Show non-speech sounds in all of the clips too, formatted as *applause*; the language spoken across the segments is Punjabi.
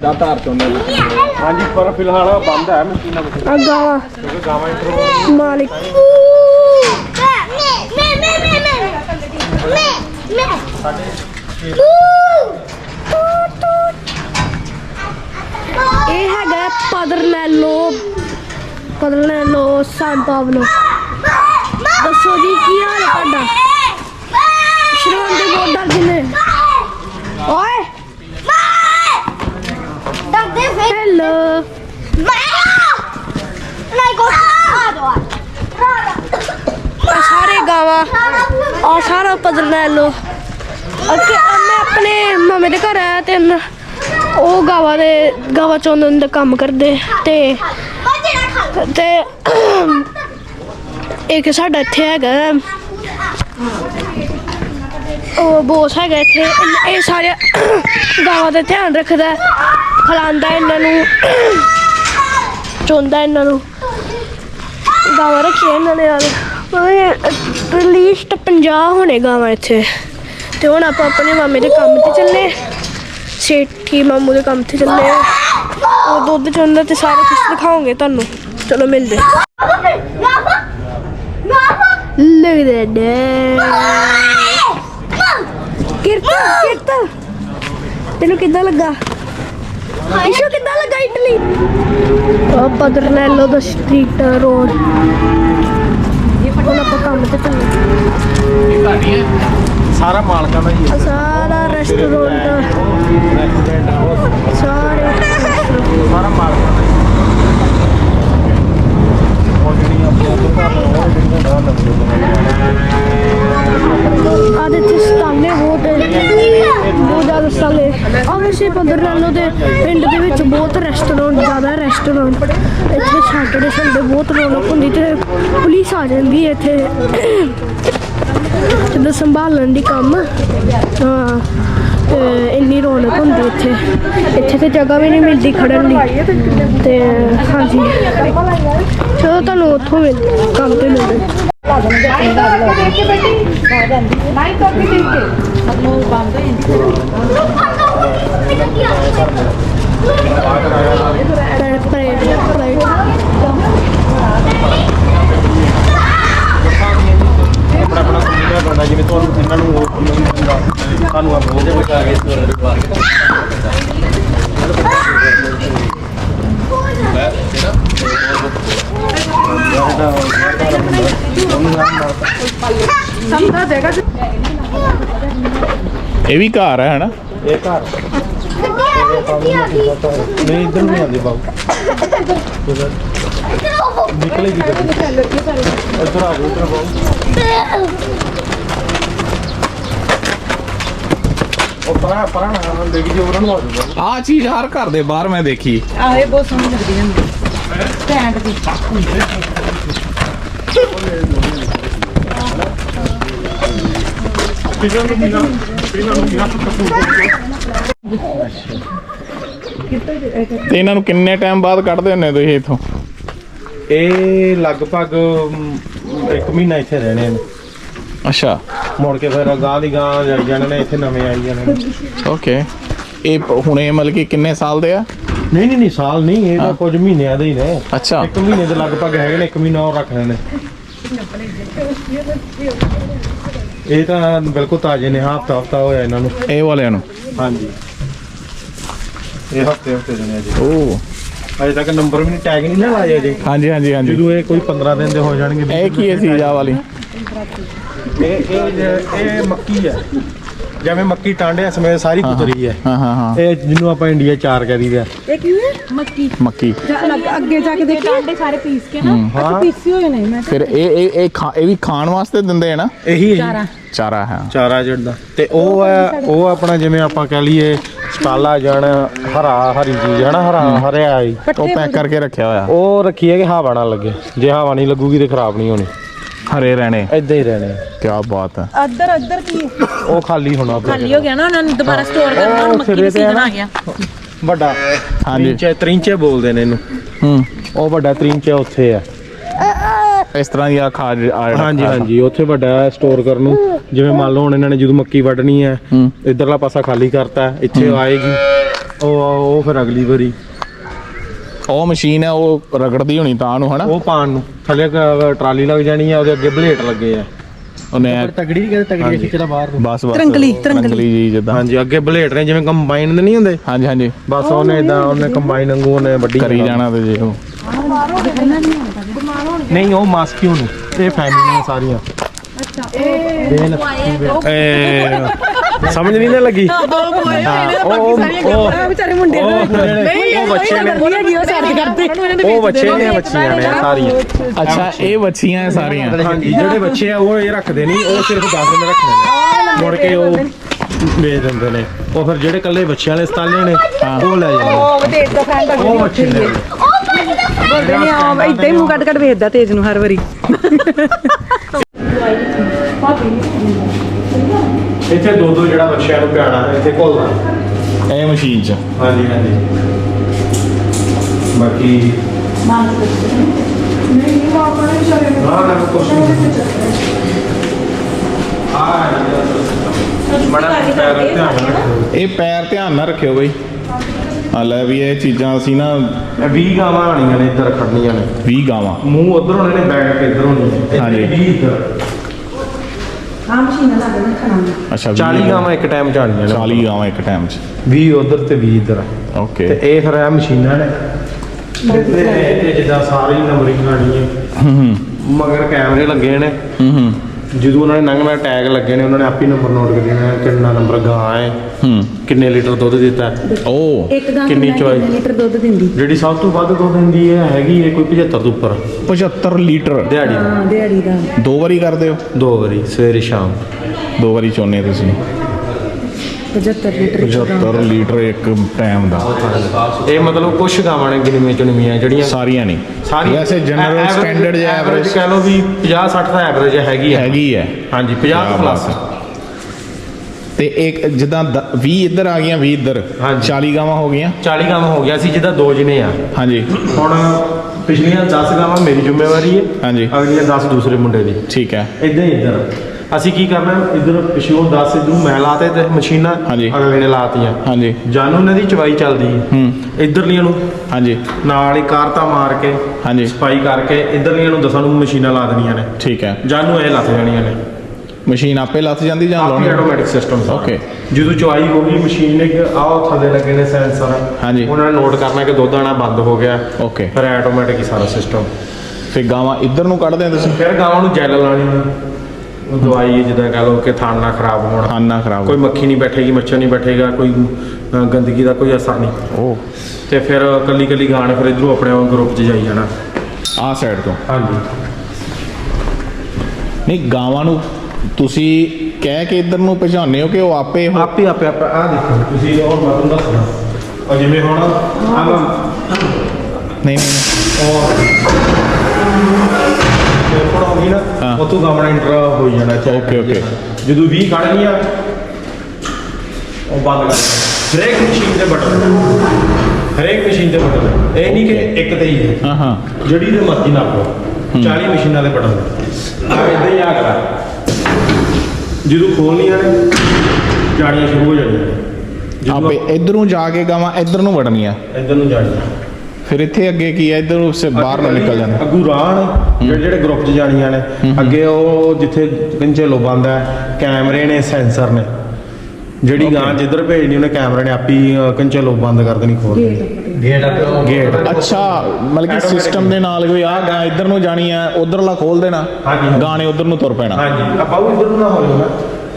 ਦਾ ਧਾਰ ਚੋਂ ਮਿਲ ਹਾਂਜੀ ਪਰ ਫਿਲਹਾਲ ਬੰਦ ਹੈ ਮਸ਼ੀਨਾਂ ਆ ਗਾਵਾਂ। ਕਿਉਂਕਿ ਗਾਵਾਂ ਇੰਟਰੋ ਮਾਲਿਕ। ਇਹ ਹੈਗਾ ਪਦਰਨੈਲੋ ਪਦਰਨੈਲੋ ਸਾਨ ਪਾਵਲੋ ਦੱਸੋ ਜੀ ਕੀ ਹਾਲ ਹੈ ਤੁਹਾਡਾ? ਸ਼੍ਰੀਮਾਨ ਦੇ ਬਹੁਤ ਡਰ ਓਏ! ਹੈਲੋ ਆ ਸਾਰੇ ਗਾਵਾਂ। ਆ ਸਾਰਾ ਪਦਰਨੈਲੋ ਅੱਗੇ ਮੈਂ ਆਪਣੇ ਮਾਮੇ ਦੇ ਘਰ ਆਇਆ ਤੇ ਉਹ ਗਾਵਾਂ ਦੇ ਗਾਵਾਂ ਚੋਂ ਦਾ ਕੰਮ ਕਰਦੇ ਤੇ ਤੇ ਇੱਕ ਸਾਡਾ ਇੱਥੇ ਹੈਗਾ। ਉਹ ਬੋਸ ਹੈਗਾ ਇੱਥੇ। ਇਹ- ਇਹ ਸਾਰੇ ਗਾਵਾਂ ਦਾ ਧਿਆਨ ਰੱਖਦਾ। ਖਲਾਉਂਦਾ ਇਹਨਾਂ ਨੂੰ। ਚੋਂਦਾ ਇਹਨਾਂ ਨੂੰ। ਗਾਵਾਂ ਰੱਖੀਆਂ ਇਹਨਾਂ ਨੇ ਯਾਰ। ਰਿਲੀਸਟ 50 ਹੋਣੇ ਗਾਵਾਂ ਇੱਥੇ। ਤੇ ਹੁਣ ਆਪਾਂ ਆਪਣੇ ਮਾਮੇ ਦੇ ਕੰਮ ਤੇ ਚੱਲੇ ਸੇਠੀ ਮਾਮੂ ਦੇ ਕੰਮ ਤੇ ਚੱਲੇ ਉਹ ਦੁੱਧ ਚੋਂਦਾ ਤੇ ਸਾਰਾ ਕੁਝ ਦਿਖਾਉਂਗੇ ਤੁਹਾਨੂੰ। ਚਲੋ ਮਿਲਦੇ Look at that. ਕਿਰਤਾ ਕਿਰਤਾ। ਤੈਨੂੰ ਕਿੱਦਾਂ ਲੱਗਾ? ਇਸ਼ੂ ਕਿੱਦਾਂ ਲੱਗਾ ਇਟਲੀ ਉਹ ਪਦਰਨੈਲੋ ਦਾ ਸਟਰੀਟ ਰੋਡ ਹੁਣ ਆਪਾਂ ਕੰਮ ਤੇ ਚੱਲੇ। ਸਾਰਾ ਮਾਲਕਾਂ ਦਾ ਹੀ? ਸਾਰਾ ਰੈਸਟੋਰੈਂਟ ਸਾਰੇ restaurant। ਸਾਰਾ ਮਾਲਕਾਂ ਦਾ ਹੀ ਉਹ ਜਿਹੜੀਆਂ ਆਪਣੀਆਂ ਦੁਕਾਨਾਂ ਉਹ ਜਿਹੜੀਆਂ ਦਾ ਆਹ ਦੇ ਸਟਾਲੇ ਬਹੁਤ ਬਹੁਤ ਜ਼ਿਆਦਾ ਸਟਾਲੇ। ਆ ਵੈਸੇ ਪਦਰਨਾਲੋ ਦੇ ਪਿੰਡ ਦੇ ਵਿੱਚ ਬਹੁਤ ਰੈਸਟੋਰੈਂਟ ਜ਼ਿਆਦਾ ਰੈਸਟੋਰੈਂਟ ਇੱਥੇ ਸੈਟਰਡੇ ਸੰਡੇ ਬਹੁਤ ਰੌਣਕ ਹੁੰਦੀ ਤੇ ਪੁਲਿਸ ਆ ਜਾਂਦੀ ਹੈ ਇੱਥੇ। ਜਦੋਂ ਸੰਭਾਲਣ ਦੀ ਕੰਮ। ਹਾਂ ਇੰਨੀ ਰੌਣਕ ਹੁੰਦੀ ਇੱਥੇ। ਇੱਥੇ ਤੇ ਜਗ੍ਹਾ ਵੀ ਨਹੀਂ ਮਿਲਦੀ ਖੜਨ ਲਈ ਤੇ ਹਾਂਜੀ। ਚਲੋ, ਤੁਹਾਨੂੰ ਉੱਥੋਂ ਮਿਲ ਕੰਮ ਤੇ ਮਿਲਦੇ। ਆਪਣਾ ਆਪਣਾ ਸੁਣੀਦਾ ਬੰਦਾ ਜਿਵੇਂ ਤੁਹਾਨੂੰ ਜਿੰਨਾਂ ਨੂੰ ਉਹ ਨਹੀਂ ਹੁੰਦਾ ਤੁਹਾਨੂੰ ਆ ਬੋਲਦੇ ਬਚਾ ਕੇ ਇਹ ਵੀ ਘਰ ਹੈ, ਹਨਾ? ਇਹ ਘਰ ਨਹੀਂ, ਇਧਰ ਨਹੀਂ ਆਉਂਦੀ ਬਾਬੂ ਨਿਕਲੇਗੀ ਗੱਡੀ ਆ ਜਾਓ, ਇੱਧਰ ਬਾਬੂ ਉਹ ਪਰਾਂ ਪਰਾਂ ਨਾ ਦੇਖੀ ਜੀ ਉਹਨਾਂ ਨੂੰ ਆ ਚੀਜ਼ ਹਰ ਘਰ ਦੇ ਬਾਹਰ ਮੈਂ ਦੇਖੀ। ਆਹ ਇਹ ਬਹੁਤ ਸੋਹਣੀ ਲੱਗਦੀ ਹੁੰਦੀ ਸਟੈਂਡ ਦੀ। ਪਿਛਲੇ ਨੂੰ ਮਿਲਾ ਪਿਛਲੇ ਨੂੰ ਮਿਲਾ ਤੇ ਇਹਨਾਂ ਨੂੰ ਕਿੰਨੇ ਟਾਈਮ ਬਾਅਦ ਕੱਢਦੇ ਹੁੰਦੇ ਤੁਸੀਂ ਇੱਥੋਂ? ਇਹ ਲਗਭਗ ਅਮ, ਇੱਕ ਮਹੀਨਾ ਇੱਥੇ ਰਹਿਣੇ ਨੇ। ਅੱਛਾ। ਮੁੜ ਕੇ ਫਿਰ ਗਾਂ ਦੀ ਗਾਂ ਜਾਈ ਜਾਣੇ ਨੇ ਇੱਥੇ ਨਵੇਂ ਆਈ ਜਾਣੇ ਨੇ। ਓਕੇ। ਇਹ ਪ- ਹੁਣ ਇਹ ਮਤਲਬ ਕਿ ਕਿੰਨੇ ਸਾਲ ਦੇ ਆ? ਨਹੀਂ ਨਹੀਂ ਨਹੀਂ ਸਾਲ ਨਹੀਂ ਇਹ ਤਾਂ ਕੁਝ ਮਹੀਨਿਆਂ ਦੇ ਹੀ ਨੇ। ਅੱਛਾ। ਇੱਕ ਮਹੀਨੇ ਦੇ ਲਗਭਗ ਹੈਗੇ ਨੇ ਇੱਕ ਮਹੀਨਾ ਹੋਰ ਰੱਖ ਲੈਣੇ ਇਹ ਤਾਂ ਬਿਲਕੁਲ ਤਾਜ਼ੇ ਨੇ ਹਫਤਾ ਹਫਤਾ ਹੋਇਆ ਇਹਨਾਂ ਨੂੰ। ਇਹ ਵਾਲਿਆਂ ਨੂੰ? ਹਾਂਜੀ। ਇਹ ਹਫ਼ਤੇ ਹਫ਼ਤੇ ਦੇ ਨੇ ਜੀ ਓ। ਅਜੇ ਤੱਕ ਨੰਬਰ ਵੀ ਨਹੀਂ ਟੈਗ ਨਹੀਂ ਨਾ ਲਾਇਆ ਜੀ ਹਾਂਜੀ ਹਾਂਜੀ ਹਾਂਜੀ। ਜਦੋਂ ਇਹ ਕੋਈ 15 ਦਿਨ ਦੇ ਹੋ ਜਾਣਗੇ ਇਹ ਕੀ ਹੈ ਆ ਵਾਲੀ? ਇਹ ਇਹ ਇਹ ਮੱਕੀ ਹੈ। ਜਿਵੇਂ ਮੱਕੀ ਟਾਂਡੇ ਸਮੇਤ ਸਾਰੀ ਕੁਤਰੀ ਹੈ। ਹਾਂ ਹਾਂ ਹਾਂ। ਇਹ ਜਿਹਨੂੰ ਆਪਾਂ ਇੰਡੀਆ ਚਾਰ ਕਰੀਦਾ ਇਹ ਕੀ ਹੈ? ਮੱਕੀ। ਮੱਕੀ। ਅੱਗੇ ਜਾ ਕੇ ਦੇਖੀ ਟਾਂਡੇ ਸਾਰੇ ਪੀਸ ਕੇ ਨਾ। ਹਾਂ। ਪੀਸੀ ਹੋਏ ਨੇ ਮੈਂ ਫਿਰ ਇਹ ਇਹ ਇਹ ਖਾ- ਇਹ ਵੀ ਖਾਣ ਵਾਸਤੇ ਦਿੰਦੇ ਆ ਨਾ? ਇਹੀ ਹੈ ਚਾਰਾ। ਚਾਰਾ ਹੈ। ਚਾਰਾ ਜਿਹੜਾ ਤੇ ਉਹ ਹੈ ਉਹ ਆਪਣਾ ਜਿਵੇਂ ਆਪਾਂ ਕਹ ਲਈਏ ਸਟਾਲਾ ਜਣ ਹਰਾ ਹਰੀ ਚੀਜ਼ ਹੈ ਨਾ ਹਰਾ ਹਰਿਆ ਹੀ ਉਹ ਪੈਕ ਕਰਕੇ ਰੱਖਿਆ ਹੋਇਆ। ਉਹ ਰੱਖੀ ਹੈ ਕਿ ਹਵਾ ਨਾ ਲੱਗੇ। ਜੇ ਹਵਾ ਨਹੀਂ ਲੱਗੂਗੀ ਤੇ ਖਰਾਬ ਨਹੀਂ ਹੋਣੀ। ਹਰੇ ਰਹਿਣੇ। ਏਦਾਂ ਹੀ ਰਹਿਣੇ। ਕੀ ਬਾਤ ਹੈ। ਅੱਧਰ ਅੱਧਰ ਕੀ? ਹੈ? ਉਹ ਖਾਲੀ ਹੋਣਾ ਖਾਲੀ ਹੋ ਗਿਆ ਨਾ ਉਹਨਾਂ ਨੂੰ ਦੁਬਾਰਾ ਸਟੋਰ ਕਰਨਾ ਹੁਣ ਮੱਕੀ ਦਾ ਸੀਜ਼ਨ। ਆ ਗਿਆ। ਵੱਡਾ। ਹਾਂਜੀ। ਤ੍ਰਿੰਚੇ ਤ੍ਰਿੰਚੇ ਬੋਲਦੇ ਨੇ ਇਹਨੂੰ। ਹੂੰ। ਉਹ ਵੱਡਾ ਤ੍ਰਿੰਚੇ ਉੱਥੇ ਆ। ਇਸ ਤਰ੍ਹਾਂ ਦੀ ਆ ਜਿਹੜਾ ਹਾਂਜੀ। ਹਾਂਜੀ ਉੱਥੇ ਵੱਡਾ ਸਟੋਰ ਕਰਨ ਨੂੰ। ਜਿਵੇਂ ਮੰਨ ਲਓ ਹੁਣ ਇਹਨਾਂ ਨੇ ਜਦੋਂ ਮੱਕੀ ਵੱਢਣੀ ਹੈ ਹੂੰ। ਇਧਰਲਾ ਪਾਸਾ ਖਾਲੀ ਕਰਤਾ ਇੱਥੇ ਆਏਗੀ। ਉਹ ਉਹ ਫਿਰ ਅਗਲੀ ਵਾਰੀ। ਉਹ ਮਸ਼ੀਨ ਹੈ ਉਹ ਰਗੜਦੀ ਹੋਣੀ ਤਾਂ ਨੂੰ ਹਨਾ? ਉਹ ਪਾਣ ਨੂੰ। ਥੱਲੇ ਟਰਾਲੀ ਲੱਗ ਜਾਣੀ ਆ ਉਹਦੇ ਅੱਗੇ ਬਲੇਟ ਲੱਗੇ ਆ। ਉਹਨੇ ਤਗੜੀ ਕਹਿੰਦੇ ਤਗੜੀ ਖਿੱਚਦਾ ਬਾਹਰ ਨੂੰ। ਬਸ ਬਸ ਤਰੰਗਲੀ, ਤਰੰਗਲੀ। ਜੀ ਜਿੱਦਾਂ। ਹਾਂਜੀ ਅੱਗੇ ਬਲੇਟ ਨੇ ਜਿਵੇਂ ਕੰਬਾਈਨ ਦੇ ਨਹੀਂ ਹੁੰਦੇ? ਹਾਂਜੀ ਹਾਂਜੀ। ਬਸ ਉਹਨੇ ਇਦਾਂ ਉਹਨੇ ਕੰਬਾਈਨ ਵਾਂਗੂ ਉਹਨੇ ਵੱਡੀ ਕਰੀ ਜਾਣਾ ਤੇ ਜੇ ਉਹ। ਨਹੀਂ ਉਹ ਮਾਸਕਿਊ ਨੂੰ ਇਹ ਫੈਮਿਲੀ ਨੇ ਸਾਰੀਆਂ। ਇਹ ਸਮਝ ਨਹੀਂ ਨਾ ਲੱਗੀ। ਉਹ ਉਹ ਵਿਚਾਰੇ ਮੁੰਡੇ ਉਹ ਜਿਹੜੇ- ਉਹ ਬੱਚੇ ਨੇ। ਹੈਗੀ ਉਹ ਸੈਰ ਕਰਦੇ। ਉਹ ਬੱਚੇ ਨੇ ਬੱਚੀਆਂ ਨੇ ਸਾਰੀਆਂ। ਅੱਛਾ ਇਹ ਬੱਚੀਆਂ ਹੈ ਸਾਰੀਆਂ। ਹਾਂਜੀ ਜਿਹੜੇ ਬੱਚੇ ਆ ਉਹ ਇਹ ਰੱਖਦੇ ਨਹੀਂ ਉਹ ਸਿਰਫ 10 ਦਿਨ ਰੱਖਣੇ ਨੇ। ਮੁੜ ਕੇ ਉਹ ਵੇਚ ਦਿੰਦੇ ਨੇ। ਉਹ ਫਿਰ ਜਿਹੜੇ ਕੱਲੇ ਬੱਚਿਆਂ ਵਾਲੇ ਸਤਾਲੇ ਨੇ ਉਹ ਲੈ ਜਾਂਦੇ ਉਹ ਤੇਜ ਦਾ ਫਰੈਂਡ ਉਹ ਬੱਚੇ ਨੇ। ਬੋਲਦੇ ਨੇ ਆ ਇਦਾਂ ਹੀ ਮੂੰਹ ਕੱਢ ਕੱਢ ਵੇਚਦਾ ਤੇਜ ਨੂੰ ਹਰ ਵਾਰੀ। *laughs* *laughs* ਇੱਥੇ ਦੋ ਦੋ ਜਿਹੜਾ ਬੱਚਿਆਂ ਨੂੰ ਪਿਆਣਾ ਇੱਥੇ ਘੋਲਦਾ ਇਹ ਮਸ਼ੀਨ 'ਚ। ਹਾਂਜੀ ਹਾਂਜੀ। ਬਾਕੀ ਨਾ ਨਾ ਕੁਛ ਨਹੀਂ। ਆ ਬੜਾ ਪੈਰ ਧਿਆਨ ਨਾਲ ਰੱਖੋ। ਇਹ ਪੈਰ ਧਿਆਨ ਨਾਲ ਰੱਖਿਓ ਬਈ। ਆ ਲੈ ਵੀ ਇਹ ਚੀਜ਼ਾਂ ਅਸੀਂ ਨਾ ਇਹ 20 ਗਾਵਾਂ ਆਣੀਆਂ ਨੇ ਇੱਧਰ ਖੜਨੀਆਂ ਨੇ। 20 ਗਾਵਾਂ। ਮੂੰਹ ਉਧਰ ਹੋਣੇ ਨੇ ਬੈਕ ਇੱਧਰ ਹੋਣੀ ਹੈ ਹਾਂਜੀ। 20 ਇੱਧਰ। ਆ ਮਸ਼ੀਨਾਂ ਲੱਗ ਨੇ ਖਾਣਾ ਅੱਛਾ 40 ਗਾਵਾਂ ਇੱਕ ਟਾਈਮ ਚ ਆਣੀਆਂ ਨੇ। 40 ਗਾਵਾਂ ਇੱਕ ਟਾਈਮ 'ਚ। 20 ਉਧਰ ਤੇ 20 ਇੱਧਰ ਤੇ ਓਕੇ ਇਹ ਫਿਰ ਇਹ ਮਸ਼ੀਨਾਂ ਨੇ। ਇੱਥੇ ਇੱਥੇ ਜਿੱਦਾਂ ਸਾਰੀ ਨੰਬਰਿੰਗ ਆਣੀ ਹੈ। ਹੂੰ ਹੂੰ। ਮਗਰ ਕੈਮਰੇ ਲੱਗੇ ਨੇ। ਹੂੰ ਹੂੰ। ਜਦੋਂ ਉਹਨਾਂ ਨੇ ਨੰਗਣਾ ਟੈਗ ਲੱਗੇ ਨੇ ਉਹਨਾਂ ਨੇ ਆਪੇ ਨੰਬਰ ਨੋਟ ਕਰ ਦੇਣਾ ਕਿੰਨਾ ਨੰਬਰ ਗਾਂ ਹੈ ਹੂੰ। ਕਿੰਨੇ ਲੀਟਰ ਦੁੱਧ ਦਿੱਤਾ। ਉਹ ਇੱਕ ਗਾਂ ਕਿੰਨੀ ਕਿੰਨੇ ਚੋਇਸ? ਲੀਟਰ ਦੁੱਧ ਦਿੰਦੀ? ਜਿਹੜੀ ਸਭ ਤੋਂ ਵੱਧ ਦੁੱਧ ਦਿੰਦੀ ਹੈ ਹੈਗੀ ਹੈ ਕੋਈ 75 ਤੋਂ ਉੱਪਰ। 75 ਲੀਟਰ। ਦਿਹਾੜੀ। ਦੀ। ਹਾਂ ਦਿਹਾੜੀ ਦਾ। ਦੋ ਵਾਰੀ ਕਰਦੇ ਹੋ? ਦੋ ਵਾਰੀ ਸਵੇਰੇ ਸ਼ਾਮ। ਦੋ ਵਾਰੀ ਚੋਨੇ ਤੁਸੀਂ? 75 ਲੀਟਰ ਇੱਕ ਗਾਂ। 75 ਲੀਟਰ ਇੱਕ ਟਾਈਮ ਦਾ। ਇਹ ਮਤਲਬ ਕੁਝ ਗਾਵਾਂ ਨੇ ਗਿਣਵੀਆਂ ਚੁਣਵੀਆਂ ਜਿਹੜੀਆਂ ਸਾਰੀਆਂ ਨਹੀਂ। ਸਾਰੀ ਵੈਸੇ ਜਨਰਲ ਸਟੈਂਡਰਡ ਜਾਂ ਐਵਰੇਜ ਕਹਿ ਲਓ ਵੀ 50 60 ਦਾ ਐਵਰੇਜ ਹੈਗੀ ਹੈ। ਹੈਗੀ ਹੈ। ਹਾਂਜੀ 50 ਕਿਆ ਪਲੱਸ। ਤੇ ਇੱਕ ਜਿੱਦਾਂ 20 ਇੱਧਰ ਆ ਗਈਆਂ 20 ਇੱਧਰ। ਹਾਂਜੀ। 40 ਗਾਵਾਂ ਹੋ ਗਈਆਂ। 40 ਗਾਵਾਂ ਹੋ ਗਿਆ ਸੀ ਜਿਹਦਾ ਦੋ ਜਣੇ ਆ। ਹਾਂਜੀ। ਹੁਣ ਪਿਛਲੀਆਂ 10 ਗਾਵਾਂ ਮੇਰੀ ਜ਼ਿੰਮੇਵਾਰੀ ਹੈ। ਹਾਂਜੀ। ਅਗਲੀਆਂ 10 ਦੂਸਰੇ ਮੁੰਡੇ ਦੀ। ਠੀਕ ਹੈ। ਇਦਾਂ ਹੀ ਇੱਧਰ। ਅਸੀਂ ਕੀ ਕਰਨਾ ਇੱਧਰ ਪਿਛੋਂ 10 ਇਧਰੋਂ ਮੈਂ ਲਾਤੇ ਤੇ ਮਸ਼ੀਨਾਂ ਹਾਂਜੀ। ਅਗਲੇ ਨੇ ਲਾਤੀਆਂ। ਹਾਂਜੀ। ਜਾਨੂ ਇਹਨਾਂ ਦੀ ਚਵਾਈ ਚੱਲਦੀ ਹੈ। ਹੂੰ। ਇਧਰਲੀਆਂ ਨੂੰ। ਹਾਂਜੀ। ਨਾਲ ਹੀ ਕਾਰਤਾ ਮਾਰ ਕੇ ਹਾਂਜੀ। ਸਫ਼ਾਈ ਕਰਕੇ ਇਧਰਲੀਆਂ ਨੂੰ ਦਸਾਂ ਨੂੰ ਮਸ਼ੀਨਾਂ ਲਾ ਦੇਣੀਆਂ ਨੇ। ਠੀਕ ਹੈ। ਜਾਨੂ ਇਹ ਲੱਥ ਜਾਣੀਆਂ ਨੇ। ਮਸ਼ੀਨ ਆਪੇ ਲੱਥ ਜਾਂਦੀ ਜਾਂ ਆਪੀ ਲਾਉਣੀ? Automatic system Okay. ਜਦੋਂ ਚਵਾਈ ਹੋ ਗਈ ਮਸ਼ੀਨ ਨੇ ਕਿ ਆਹ ਥੱਲੇ ਲੱਗੇ ਨੇ ਸੈਂਸਰ ਹਾਂਜੀ। ਉਹਨਾਂ ਨੇ ਨੋਟ ਕਰਨਾ ਕਿ ਦੁੱਧ ਆਣਾ ਬੰਦ ਹੋ ਗਿਆ। ਓਕੇ ਫਿਰ ਆਟੋਮੈਟਿਕ ਹੀ ਸਾਰਾ ਸਿਸਟਮ ਫਿਰ ਗਾਵਾਂ ਇੱਧਰ ਨੂੰ ਕੱਢਦੇ ਆ ਤੁਸੀਂ? ਫਿਰ ਗਾਵਾਂ ਨੂੰ ਜੈਲ ਲਾਣੀ ਦਵਾਈ ਜਿੱਦਾਂ ਕਹ ਲਓ ਕਿ ਥਣ ਨਾ ਖਰਾਬ ਹੋਣਾ। ਖਾਨਾ ਖਰਾਬ ਕੋਈ ਮੱਖੀ ਨਹੀਂ ਬੈਠੇਗੀ ਮੱਛਰ ਨਹੀਂ ਬੈਠੇਗਾ ਕੋਈ ਅ, ਗੰਦਗੀ ਦਾ ਕੋਈ ਅਸਰ ਨਹੀਂ। ਉਹ ਤੇ ਫਿਰ ਕੱਲੀ ਕੱਲੀ ਗਾਣ ਫਿਰ ਇਧਰੋਂ ਆਪਣੇ ਗਰੁੱਪ 'ਚ ਜਾਈ ਜਾਣਾ। ਆਹ ਸਾਈਡ ਤੋਂ। ਹਾਂਜੀ। ਨਹੀਂ ਗਾਵਾਂ ਨੂੰ ਤੁਸੀਂ ਕਹਿ ਕੇ ਇੱਧਰ ਨੂੰ ਭਜਾਉਂਦੇ ਹੋ ਕਿ ਉਹ ਆਪੇ ਉਹ- ਆਪੇ ਆਪੇ ਆਪੇ। ਆ ਦੇਖੋ ਤੁਸੀਂ ਹੋਰ ਮੈਂ ਤੁਹਾਨੂੰ ਦੱਸਣਾ ਉਹ ਜਿਵੇਂ ਹੁਣ ਆ ਮੈਂ ਨਹੀਂ ਨਹੀਂ। ਉਹ ਪੜਾਉਂਗੀ ਹਾਂ। ਤੋਂ ਗਾਵਣਾ ਇੰਟਰ ਹੋ ਜਾਣਾ ਚਾਹੀਦਾ Okay, okay. ਜਦੋਂ 20 ਕੱਢਣੀਆਂ ਉਹ ਬੰਦ ਕਰ ਦੇਣਾ। ਹਰੇਕ ਮਸ਼ੀਨ ਦੇ ਬਟਨ ਹਰੇਕ ਮਸ਼ੀਨ ਦੇ ਬਟਨ ਇਹ ਨਹੀਂ ਕਿ ਇੱਕ ਤੇ ਹੀ ਹੈ। ਹਾਂ ਹਾਂ। ਜਿਹੜੀ ਦੇ ਮਰਜ਼ੀ ਨਾਲ ਪਾਓ 40 ਮਸ਼ੀਨਾਂ ਦੇ ਬਟਨ ਆ ਇਦਾਂ ਹੀ ਆ ਕਰਾ। ਜਦੋਂ ਖੋਲਣੀਆਂ ਨੇ ਜਾਣੀਆਂ ਸ਼ੁਰੂ ਹੋ ਜਾਣੀਆਂ। ਨੇ ਜਦੋਂ ਆਪੇ ਇੱਧਰੋਂ ਜਾ ਕੇ ਗਾਵਾਂ ਇੱਧਰ ਨੂੰ ਵੜਨੀਆਂ। ਇਧਰ ਨੂੰ ਜਾਣੀਆਂ। ਫਿਰ ਇੱਥੇ ਅੱਗੇ ਕੀ ਹੈ ਇੱਧਰ ਉਸੇ ਬਾਹਰ ਨੂੰ ਨਿਕਲ ਜਾਂਦੇ ਅੱਗੂ ਰਾਹ ਨੇ ਜਿਹੜੇ ਜਿਹੜੇ ਗਰੁੱਪ 'ਚ ਜਾਣੀਆਂ ਨੇ। ਅੱਗੇ ਉਹ ਜਿੱਥੇ ਕੰਚੇ ਲੋ ਬੰਦ ਹੈ ਕੈਮਰੇ ਨੇ ਸੈਂਸਰ ਨੇ। ਜਿਹੜੀ ਗਾਂ ਜਿੱਧਰ ਭੇਜਣੀ ਉਹਨੇ ਕੈਮਰੇ ਨੇ ਆਪੀ ਕੰਚੇ ਲੋ ਬੰਦ ਕਰ ਦੇਣੀ ਖੋਲ ਗੇਟ ਗੇਟ ਅੱਛਾ ਮਤਲਬ ਕਿ ਸਿਸਟਮ ਦੇ ਨਾਲ ਕੋਈ ਆ ਗਾਂ ਇੱਧਰ ਨੂੰ ਜਾਣੀ ਆ ਉਧਰਲਾ ਖੋਲ ਦੇਣਾ ਹਾਂਜੀ। ਗਾਣੇ ਉਧਰ ਨੂੰ ਤੁਰ ਪੈਣਾ। ਹਾਂਜੀ ਆਪਾਂ ਉਹ ਇਧਰ ਨੂੰ ਨਾ ਹੋ ਜਾਣਾ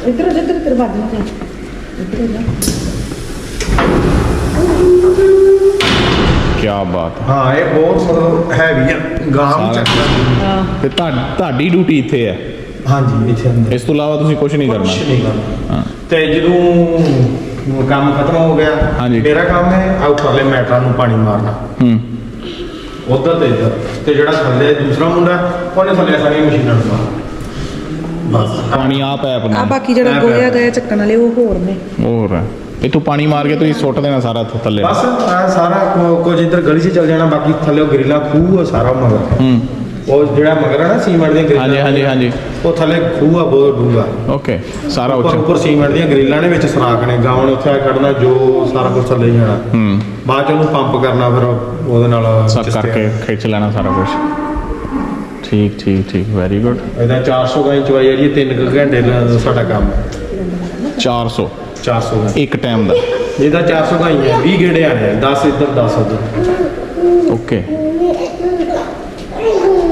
ਇੱਧਰ ਜਿੱਧਰ ਤੇਰੇ ਵੱਜ ਨਾ ਕੀ ਬਾਤ ਹੈ ਹਾਂ ਇਹ ਬਹੁਤ ਮਤਲਬ ਹੈਵੀ ਆ। ਗਾਂ ਨੂੰ ਸਾਰਾ। ਚੱਕਣਾ ਤੇ ਤੁਹਾ- ਤੁਹਾਡੀ ਡਿਊਟੀ ਇੱਥੇ ਹੈ? ਹਾਂਜੀ ਇੱਥੇ ਅੰਦਰ। ਇਸ ਤੋਂ ਇਲਾਵਾ ਤੁਸੀਂ ਕੁਝ ਨਹੀਂ ਕਰਨਾ। ਕੁਛ ਨਹੀਂ ਕਰਨਾ। ਹਾਂ। ਤੇ ਜਦੋਂ ਕੰਮ ਖਤਮ ਹੋ ਗਿਆ ਹਾਂਜੀ। ਮੇਰਾ ਕੰਮ ਹੈ ਆ ਉੱਪਰਲੇ ਮੈਟਰਾਂ ਨੂੰ ਪਾਣੀ ਮਾਰਨਾ। ਹੂੰ। ਉਧਰ ਤੇ ਇੱਧਰ। ਤੇ ਜਿਹੜਾ ਥੱਲੇ ਦੂਸਰਾ ਮੁੰਡਾ ਉਹਨੇ ਥੱਲੇ ਸਾਰੀਆਂ ਮਸ਼ੀਨਾਂ ਨੂੰ ਮਾਰਨਾ ਬਸ। ਪਾਣੀ ਆ ਪੈਪ ਆ ਨਾਲ ਬਾਕੀ ਜਿਹੜਾ ਗੋਇਆ ਗਇਆ ਚੱਕਣ ਵਾਲੇ ਉਹ ਹੋਰ ਨੇ। ਹੋਰ ਹੈ। ਤੂੰ ਪਾਣੀ ਮਾਰ ਕੇ ਤੁਸੀਂ ਸੁੱਟ ਦੇਣਾ ਸਾਰਾ ਥ- ਥੱਲੇ। ਬਸ ਆ ਸਾਰਾ ਕੁ- ਕੁਝ ਇੱਧਰ ਗਲੀ 'ਚ ਚੱਲ ਜਾਣਾ ਬਾਕੀ ਥੱਲੇ ਉਹ ਗਰੀਲਾ ਖੂਹ ਆ ਸਾਰਾ ਮਗਰ। ਹੂੰ। ਉਹ ਜਿਹੜਾ ਮਗਰ ਹੈ ਨਾ ਸੀਮੈਂਟ ਦੀਆਂ ਗ੍ਰਿਲਾਂ ਹਾਂਜੀ ਹਾਂਜੀ ਹਾਂਜੀ। ਉਹ ਥੱਲੇ ਖੂਹ ਆ ਬਹੁਤ ਡੂੰਘਾ। ਓਕੇ ਸਾਰਾ ਉੱਪਰ ਉੱਚਾ ਉੱਪਰ ਸੀਮੈਂਟ ਦੀਆਂ ਗ੍ਰਿਲਾਂ ਨੇ ਵਿੱਚ ਸਰਾਖ ਨੇ ਗਾਉਣ ਉੱਥੇ ਆ ਕੱਢਣਾ ਜੋ ਸਾਰਾ ਕੁਝ ਥੱਲੇ ਹੀ ਜਾਣਾ। ਹੂੰ। ਬਾਅਦ ਚ ਉਹਨੂੰ ਪੰਪ ਕਰਨਾ ਫਿਰ ਉਹਦੇ ਨਾਲ ਸਭ ਚਿਸਤਿਆ। ਕਰਕੇ ਖਿੱਚ ਲੈਣਾ ਸਾਰਾ ਕੁਝ। ਠੀਕ ਠੀਕ ਠੀਕ ਵੈਰੀ ਗੁੱਡ ਇਹਦਾ 400 ਗਾਂ ਚਵਾਈ ਹੈ ਜੀ 3 ਘੰਟੇ ਦਾ ਸਾਡਾ ਕੰਮ। 400 400 ਗਾਂ ਇੱਕ ਟਾਈਮ ਦਾ। ਜਿਹਦਾ 400 ਗਾਂ ਹੀ ਹੈ 20 ਗੇੜੇ ਆਣੇ ਆ 10 ਇੱਧਰ 10 ਉੱਧਰ। ਓਕੇ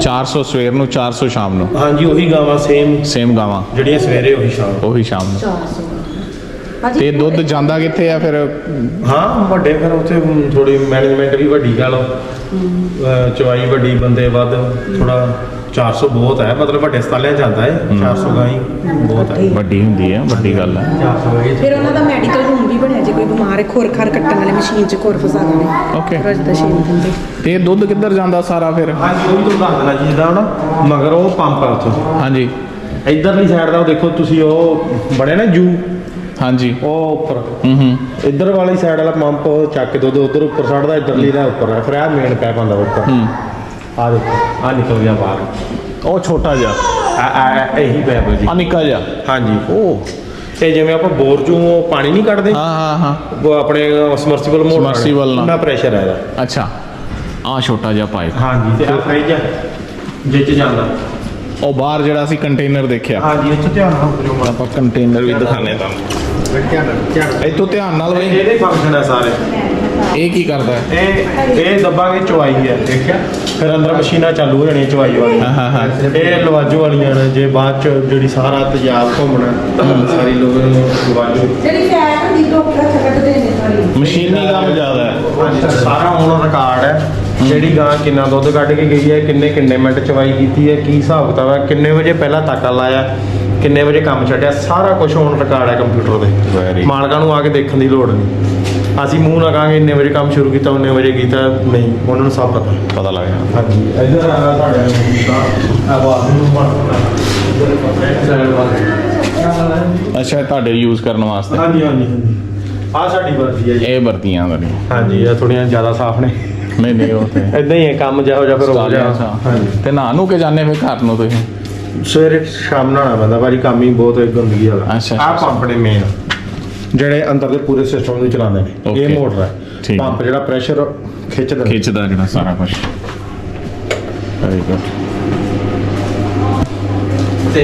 400 ਸਵੇਰ ਨੂੰ 400 ਸ਼ਾਮ ਨੂੰ। ਹਾਂਜੀ ਉਹੀ ਗਾਵਾਂ ਸੇਮ ਸੇਮ ਗਾਵਾਂ। ਜਿਹੜੀਆਂ ਸਵੇਰੇ ਉਹੀ ਸ਼ਾਮ। ਉਹੀ ਸ਼ਾਮ ਨੂੰ। 400 ਹਾਂਜੀ ਤੇ ਦੁੱਧ ਜਾਂਦਾ ਕਿੱਥੇ ਆ ਫਿਰ? ਹਾਂ ਵੱਡੇ ਫਿਰ ਉੱਥੇ ਥੋੜੀ ਮੈਨੇਜਮੈਂਟ ਵੀ ਵੱਡੀ ਗਾ ਲਓ। ਅਹ ਚਵਾਈ ਵੱਡੀ ਬੰਦੇ ਵੱਧ ਥੋੜਾ 400 ਬਹੁਤ ਹੈ ਮਤਲਬ ਵੱਡੇ ਸਤਾਲਿਆਂ ਜਾਂਦਾ ਹੈ। 400 ਗਾਂ ਹੀ ਬਹੁਤ ਹੈ। ਵੱਡੀ ਹੁੰਦੀ ਹੈ ਵੱਡੀ ਗੱਲ ਹੈ। 400 ਗਾਂ ਹੀ ਫਿਰ ਉਹਨਾਂ ਦਾ ਮੈਡੀਕਲ ਰੂਮ ਵੀ ਬਣਿਆ ਜੇ ਕੋਈ ਬਿਮਾਰ ਹੈ ਖੁਰ ਖਰ ਕੱਟਣ ਵਾਲੀ ਮਸ਼ੀਨ 'ਚ ਖੁਰ ਫਸਾ ਦੇਣੇ ਓਕੇ ਰਜ ਦਾ ਸ਼ੇਮ ਦਿੰਦੇ। ਤੇ ਇਹ ਦੁੱਧ ਕਿੱਧਰ ਜਾਂਦਾ ਸਾਰਾ ਫਿਰ? ਹਾਂਜੀ ਉਹ ਵੀ ਤੁਹਾਨੂੰ ਦੱਸ ਦੇਣਾ ਜੀ ਜਿੱਦਾਂ ਹੁਣ ਮਗਰ ਉਹ ਪੰਪ ਆ ਉੱਥੇ। ਹਾਂਜੀ। ਇਧਰਲੀ ਸਾਈਡ ਦਾ ਉਹ ਦੇਖੋ ਤੁਸੀਂ ਉਹ ਬਣੇ ਨਾ ਜੂ। ਹਾਂਜੀ। ਉਹ ਉੱਪਰ। ਹੂੰ ਹੂੰ। ਇੱਧਰ ਵਾਲੀ ਸਾਈਡ ਵਾਲਾ ਪੰਪ ਚੱਕ ਕੇ ਦੁੱਧ ਉਧਰ ਉੱਪਰ ਛੱਡਦਾ ਇੱਧਰਲੀ ਦਾ ਉੱਪਰ ਹੈ। ਫਿਰ ਆਹ ਮੇਨ ਪੈਪ ਆਉਂਦਾ ਉੱਪਰ। ਹੂੰ। ਆ ਦੇਖੋ ਆ ਨਿਕਲ ਗਿਆ ਬਾਹਰ। ਉਹ ਛੋਟਾ ਜਿਹਾ। ਆ ਆ ਇਹੀ ਪੈਪ ਹੈ ਜੀ। ਆ ਨਿੱਕਾ ਜਿਹਾ। ਹਾਂਜੀ। ਉਹ ਇਹ ਜਿਵੇਂ ਆਪਾਂ ਬੋਰ ਚੋਂ ਪਾਣੀ ਨਹੀਂ ਕੱਢਦੇ? ਹਾਂ ਹਾਂ ਹਾਂ। ਉਹ ਆਪਣੇ ਸਮਰਸੀਬਲ ਮੋਟਰ Submersible ਨਾਲ। ਨਾ ਪ੍ਰੈਸ਼ਰ ਇਹਦਾ। ਅੱਛਾ। ਆ ਛੋਟਾ ਜਿਹਾ ਪਾਈਪ ਹਾਂਜੀ ਤੇ ਆ। ਫ੍ਰਿਜ ਜਿੱਚ ਜਾਂਦਾ। ਉਹ ਬਾਹਰ ਜਿਹੜਾ ਸੀ ਕੰਟੇਨਰ ਦੇਖਿਆ। ਹਾਂਜੀ ਇੱਥੇ ਧਿਆਨ ਨਾਲ ਮਾੜਾ। ਆਪਾਂ ਕੰਟੇਨਰ ਵੀ ਦਿਖਾਣੇ ਤੁਹਾਨੂੰ। ਇੱਥੋਂ ਧਿਆਨ ਨਾਲ ਬਈ। ਇਹਦੇ ਫੰਕਸ਼ਨ ਹੈ ਸਾਰੇ। ਇਹ ਕੀ ਕਰਦਾ ਹੈ? ਇਹ ਇਹ ਦੱਬਾਂਗੇ ਚਵਾਈ ਹੈ ਦੇਖਿਆ ਫਿਰ ਅੰਦਰ ਮਸ਼ੀਨਾਂ ਚਾਲੂ ਹੋ ਜਾਣੀਆਂ ਚਵਾਈ ਵਾਲੀਆਂ। ਹਾਂ, ਹਾਂ। ਇਹ ਲਵਾਜੋ ਵਾਲੀਆਂ ਨੇ ਜੇ ਬਾਅਦ ਚ ਜਿਹੜੀ ਸਾਰਾ ਤੇਜ਼ਾਬ ਘੁੰਮਣਾ ਸਾਰੀ ਲੋਕ ਲਵਾਜੋ। ਜਿਹੜੀ ਫੈਟ ਹੁੰਦੀ ਡਾਕਟਰ ਛੱਡ ਦੇ ਨੇ ਸਾਰੀ। ਮਸ਼ੀਨੀ ਕੰਮ ਜ਼ਿਆਦਾ ਹੈ। ਸਾਰਾ ਹੁਣ ਰਿਕਾਰਡ ਹੈ। ਜਿਹੜੀ ਗਾਂ ਕਿੰਨਾ ਦੁੱਧ ਕੱਢ ਕੇ ਗਈ ਹੈ ਕਿੰਨੇ ਕਿੰਨੇ ਮਿੰਟ ਚਵਾਈ ਕੀਤੀ ਹੈ ਕੀ ਹਿਸਾਬ ਕਿਤਾਬ ਹੈ ਕਿੰਨੇ ਵਜੇ ਪਹਿਲਾਂ ਤਾਕਾ ਲਾਇਆ ਕਿੰਨੇ ਵਜੇ ਕੰਮ ਛੱਡਿਆ ਸਾਰਾ ਕੁਝ ਹੁਣ ਰਿਕਾਰਡ ਹੈ ਕੰਪਿਊਟਰ ਤੇ। ਮਾਲਕਾਂ ਨੂੰ ਆ ਕੇ ਦੇਖਣ ਦੀ ਲੋੜ ਨਹੀਂ। ਅਸੀਂ ਮੂੰਹ ਨਾ ਕਹਾਂਗੇ ਇੰਨੇ ਵਜੇ ਕੰਮ ਸ਼ੁਰੂ ਕੀਤਾ ਉਹਨੇ ਵਜੇ ਕੀਤਾ ਨਹੀਂ ਉਹਨਾਂ ਨੂੰ ਸਭ ਪਤਾ। ਪਤਾ ਲੱਗ ਗਿਆ। ਹਾਂਜੀ ਇੱਧਰ ਆ ਤੁਹਾਡੇ ਦਾ ਆਵਾਜ਼ ਨੂੰ ਮਾਰਨਾ ਇੱਧਰ ਪਤਾ ਅੱਛਾ ਤੁਹਾਡੇ ਯੂਜ਼ ਕਰਨ ਵਾਸਤੇ। ਹਾਂਜੀ ਹਾਂਜੀ ਆ ਸਾਡੀ ਵਰਦੀ ਹੈ ਜੀ। ਇਹ ਦਾ ਨਹੀਂ। ਹਾਂਜੀ ਇਹ ਥੋੜੀਆਂ ਜ਼ਿਆਦਾ ਸਾਫ਼ ਨੇ। ਨਹੀਂ ਨਹੀਂ ਉਹ ਤੇ ਇਦਾਂ ਹੀ ਹੈ ਕੰਮ ਜਿਹੋ ਜਿਹਾ ਫਿਰ ਹੋ ਸਟਾਲੀਆਂ ਜਾ ਸਾ। ਹਾਂਜੀ। ਤੇ ਨਾ ਨੂੰ ਕੇ ਜਾਣੇ ਫਿਰ ਘਰ ਨੂੰ ਤੁਸੀਂ? ਸਵੇਰੇ ਸ਼ਾਮ ਨਹਾਉਣਾ ਪੈਂਦਾ ਭਾਜੀ ਕੰਮ ਹੀ ਬਹੁਤ ਗੰਦਗੀ ਵਾਲਾ ਅੱਛਾ। ਪੰਪ ਨੇ ਮੇਨ ਜਿਹੜੇ ਅੰਦਰ ਦੇ ਪੂਰੇ ਸਿਸਟਮ ਨੂੰ ਚਲਾਉਂਦੇ ਨੇ। Okay. ਇਹ ਮੋਟਰ ਹੈ। ਠੀਕ। ਪੰਪ ਜਿਹੜਾ ਪ੍ਰੈਸ਼ਰ ਖਿੱਚਦਾ ਨੇ। ਖਿੱਚਦਾ ਜਿਹੜਾ ਸਾਰਾ ਕੁਝ ਵੈਰੀ ਗੁੱਡ ਤੇ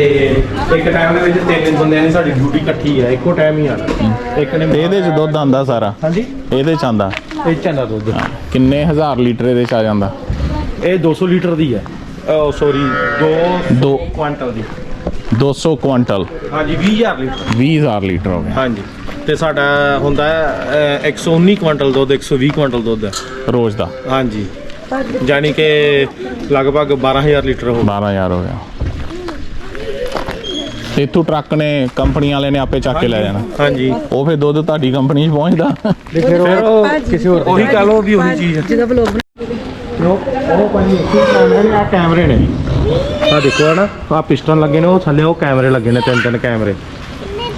ਇੱਕ ਟਾਈਮ ਦੇ ਵਿੱਚ ਤਿੰਨ ਬੰਦਿਆਂ ਦੀ ਸਾਡੀ ਡਿਊਟੀ ਇਕੱਠੀ ਹੈ ਇੱਕੋ ਟਾਈਮ ਹੀ ਆਣਾ ਇੱਕ ਨੇ ਇਹਦੇ ਚ ਦੁੱਧ ਆਂਦਾ ਸਾਰਾ। ਹਾਂਜੀ। ਇਹਦੇ ਚ ਆਂਦਾ ਇਹ ਚੰਨਾ ਦੁੱਧ। ਕਿੰਨੇ ਹਜ਼ਾਰ ਲੀਟਰ ਇਹਦੇ ਚ ਆ ਜਾਂਦਾ? ਇਹ 200 ਲੀਟਰ ਦੀ ਹੈ ਉਹ ਸੌਰੀ 2 ਦੋ। ਕੁਆਂਟਲ ਦੀ। 200 ਕੁਇੰਟਲ ਹਾਂਜੀ 20000 ਲੀਟਰ। 20000 ਲੀਟਰ ਹੋ ਗਿਆ। ਹਾਂਜੀ। ਤੇ ਸਾਡਾ ਹੁੰਦਾ ਹੈ ਅਹ, 119 ਕੁਆਂਟਲ ਦੁੱਧ 120 ਕੁਆਂਟਲ ਦੁੱਧ। ਹੈ ਰੋਜ਼ ਦਾ। ਹਾਂਜੀ। ਯਾਨੀ ਕਿ ਲਗਭਗ 12000 ਲੀਟਰ ਹੋ 12000 ਹੋ ਗਿਆ। ਤੇ ਇੱਥੋਂ ਟਰੱਕ ਨੇ ਕੰਪਨੀ ਵਾਲੇ ਨੇ ਆਪੇ ਚੱਕ ਕੇ ਲੈ ਜਾਣਾ। ਹਾਂਜੀ। ਉਹ ਫਿਰ ਦੁੱਧ ਤੁਹਾਡੀ ਕੰਪਨੀ 'ਚ ਪਹੁੰਚਦਾ। ਫਿਰ ਉਹ ਕਿਸੇ ਹੋਰ ਉਹੀ ਕਹ ਲਓ ਵੀ ਉਹੀ ਚੀਜ਼ ਹੈ। ਜਿਹਦਾ ਬਲੌਗ ਉਹ ਇੱਥੇ ਕੈਮਰੇ ਨੇ ਆ ਕੈਮਰੇ ਨੇ। ਆ ਦੇਖੋ ਨਾ ਆ ਪਿਸਟਨ ਲੱਗੇ ਨੇ ਉਹ ਥੱਲੇ ਉਹ ਕੈਮਰੇ ਲੱਗੇ ਨੇ ਤਿੰਨ ਤਿੰਨ ਕੈਮਰੇ।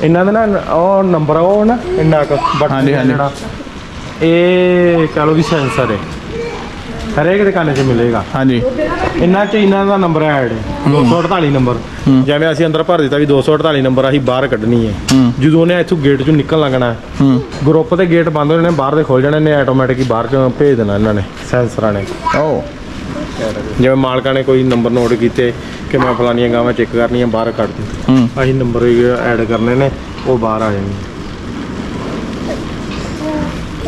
ਇਹਨਾਂ ਦਾ ਨਾ ਉਹ ਨੰਬਰ ਉਹ ਨਾ ਇੰਨਾ ਕੁ ਬਟਨ ਹਾਂਜੀ, ਹਾਂਜੀ। ਜਿਹੜਾ ਇਹ ਕਹ ਲਓ ਵੀ ਸੈਂਸਰ ਹੈ। ਹਰੇਕ ਦੁਕਾਨੇ 'ਚ ਮਿਲੇਗਾ। ਹਾਂਜੀ। ਇੰਨਾ ਚ ਇਹਨਾਂ ਦਾ ਨੰਬਰ ਐਡ 248 ਨੰਬਰ ਜਿਵੇਂ ਅਸੀਂ ਅੰਦਰ ਭਰ ਦਿੱਤਾ ਵੀ 248 ਨੰਬਰ ਅਸੀਂ ਬਾਹਰ ਕੱਢਣੀ ਹੈ। ਹੂੰ। ਜਦੋਂ ਉਹਨੇ ਇੱਥੋਂ ਗੇਟ ਚੋਂ ਨਿਕਲ ਲੱਗਣਾ ਹੂੰ। ਗਰੁੱਪ ਦੇ ਗੇਟ ਬੰਦ ਹੋ ਜਾਣੇ ਬਾਹਰ ਦੇ ਖੁੱਲ ਜਾਣੇ ਨੇ ਆਟੋਮੈਟਿਕ ਹੀ ਬਾਹਰ ਚੋਂ ਭੇਜ ਦੇਣਾ ਇਹਨਾਂ ਨੇ ਸੈਂਸਰਾਂ ਨੇ। ਓ। ਜਿਵੇਂ ਮਾਲਕਾਂ ਨੇ ਕੋਈ ਨੰਬਰ ਨੋਟ ਕੀਤੇ ਕਿ ਮੈਂ ਫਲਾਨੀਆਂ ਗਾਵਾਂ ਚੈੱਕ ਕਰਨੀਆਂ ਬਾਹਰ ਕੱਢ ਹੂੰ। ਅਸੀਂ ਨੰਬਰ ਐਡ ਕਰਨੇ ਨੇ ਉਹ ਬਾਹਰ ਆ ਜਾਣਗੇ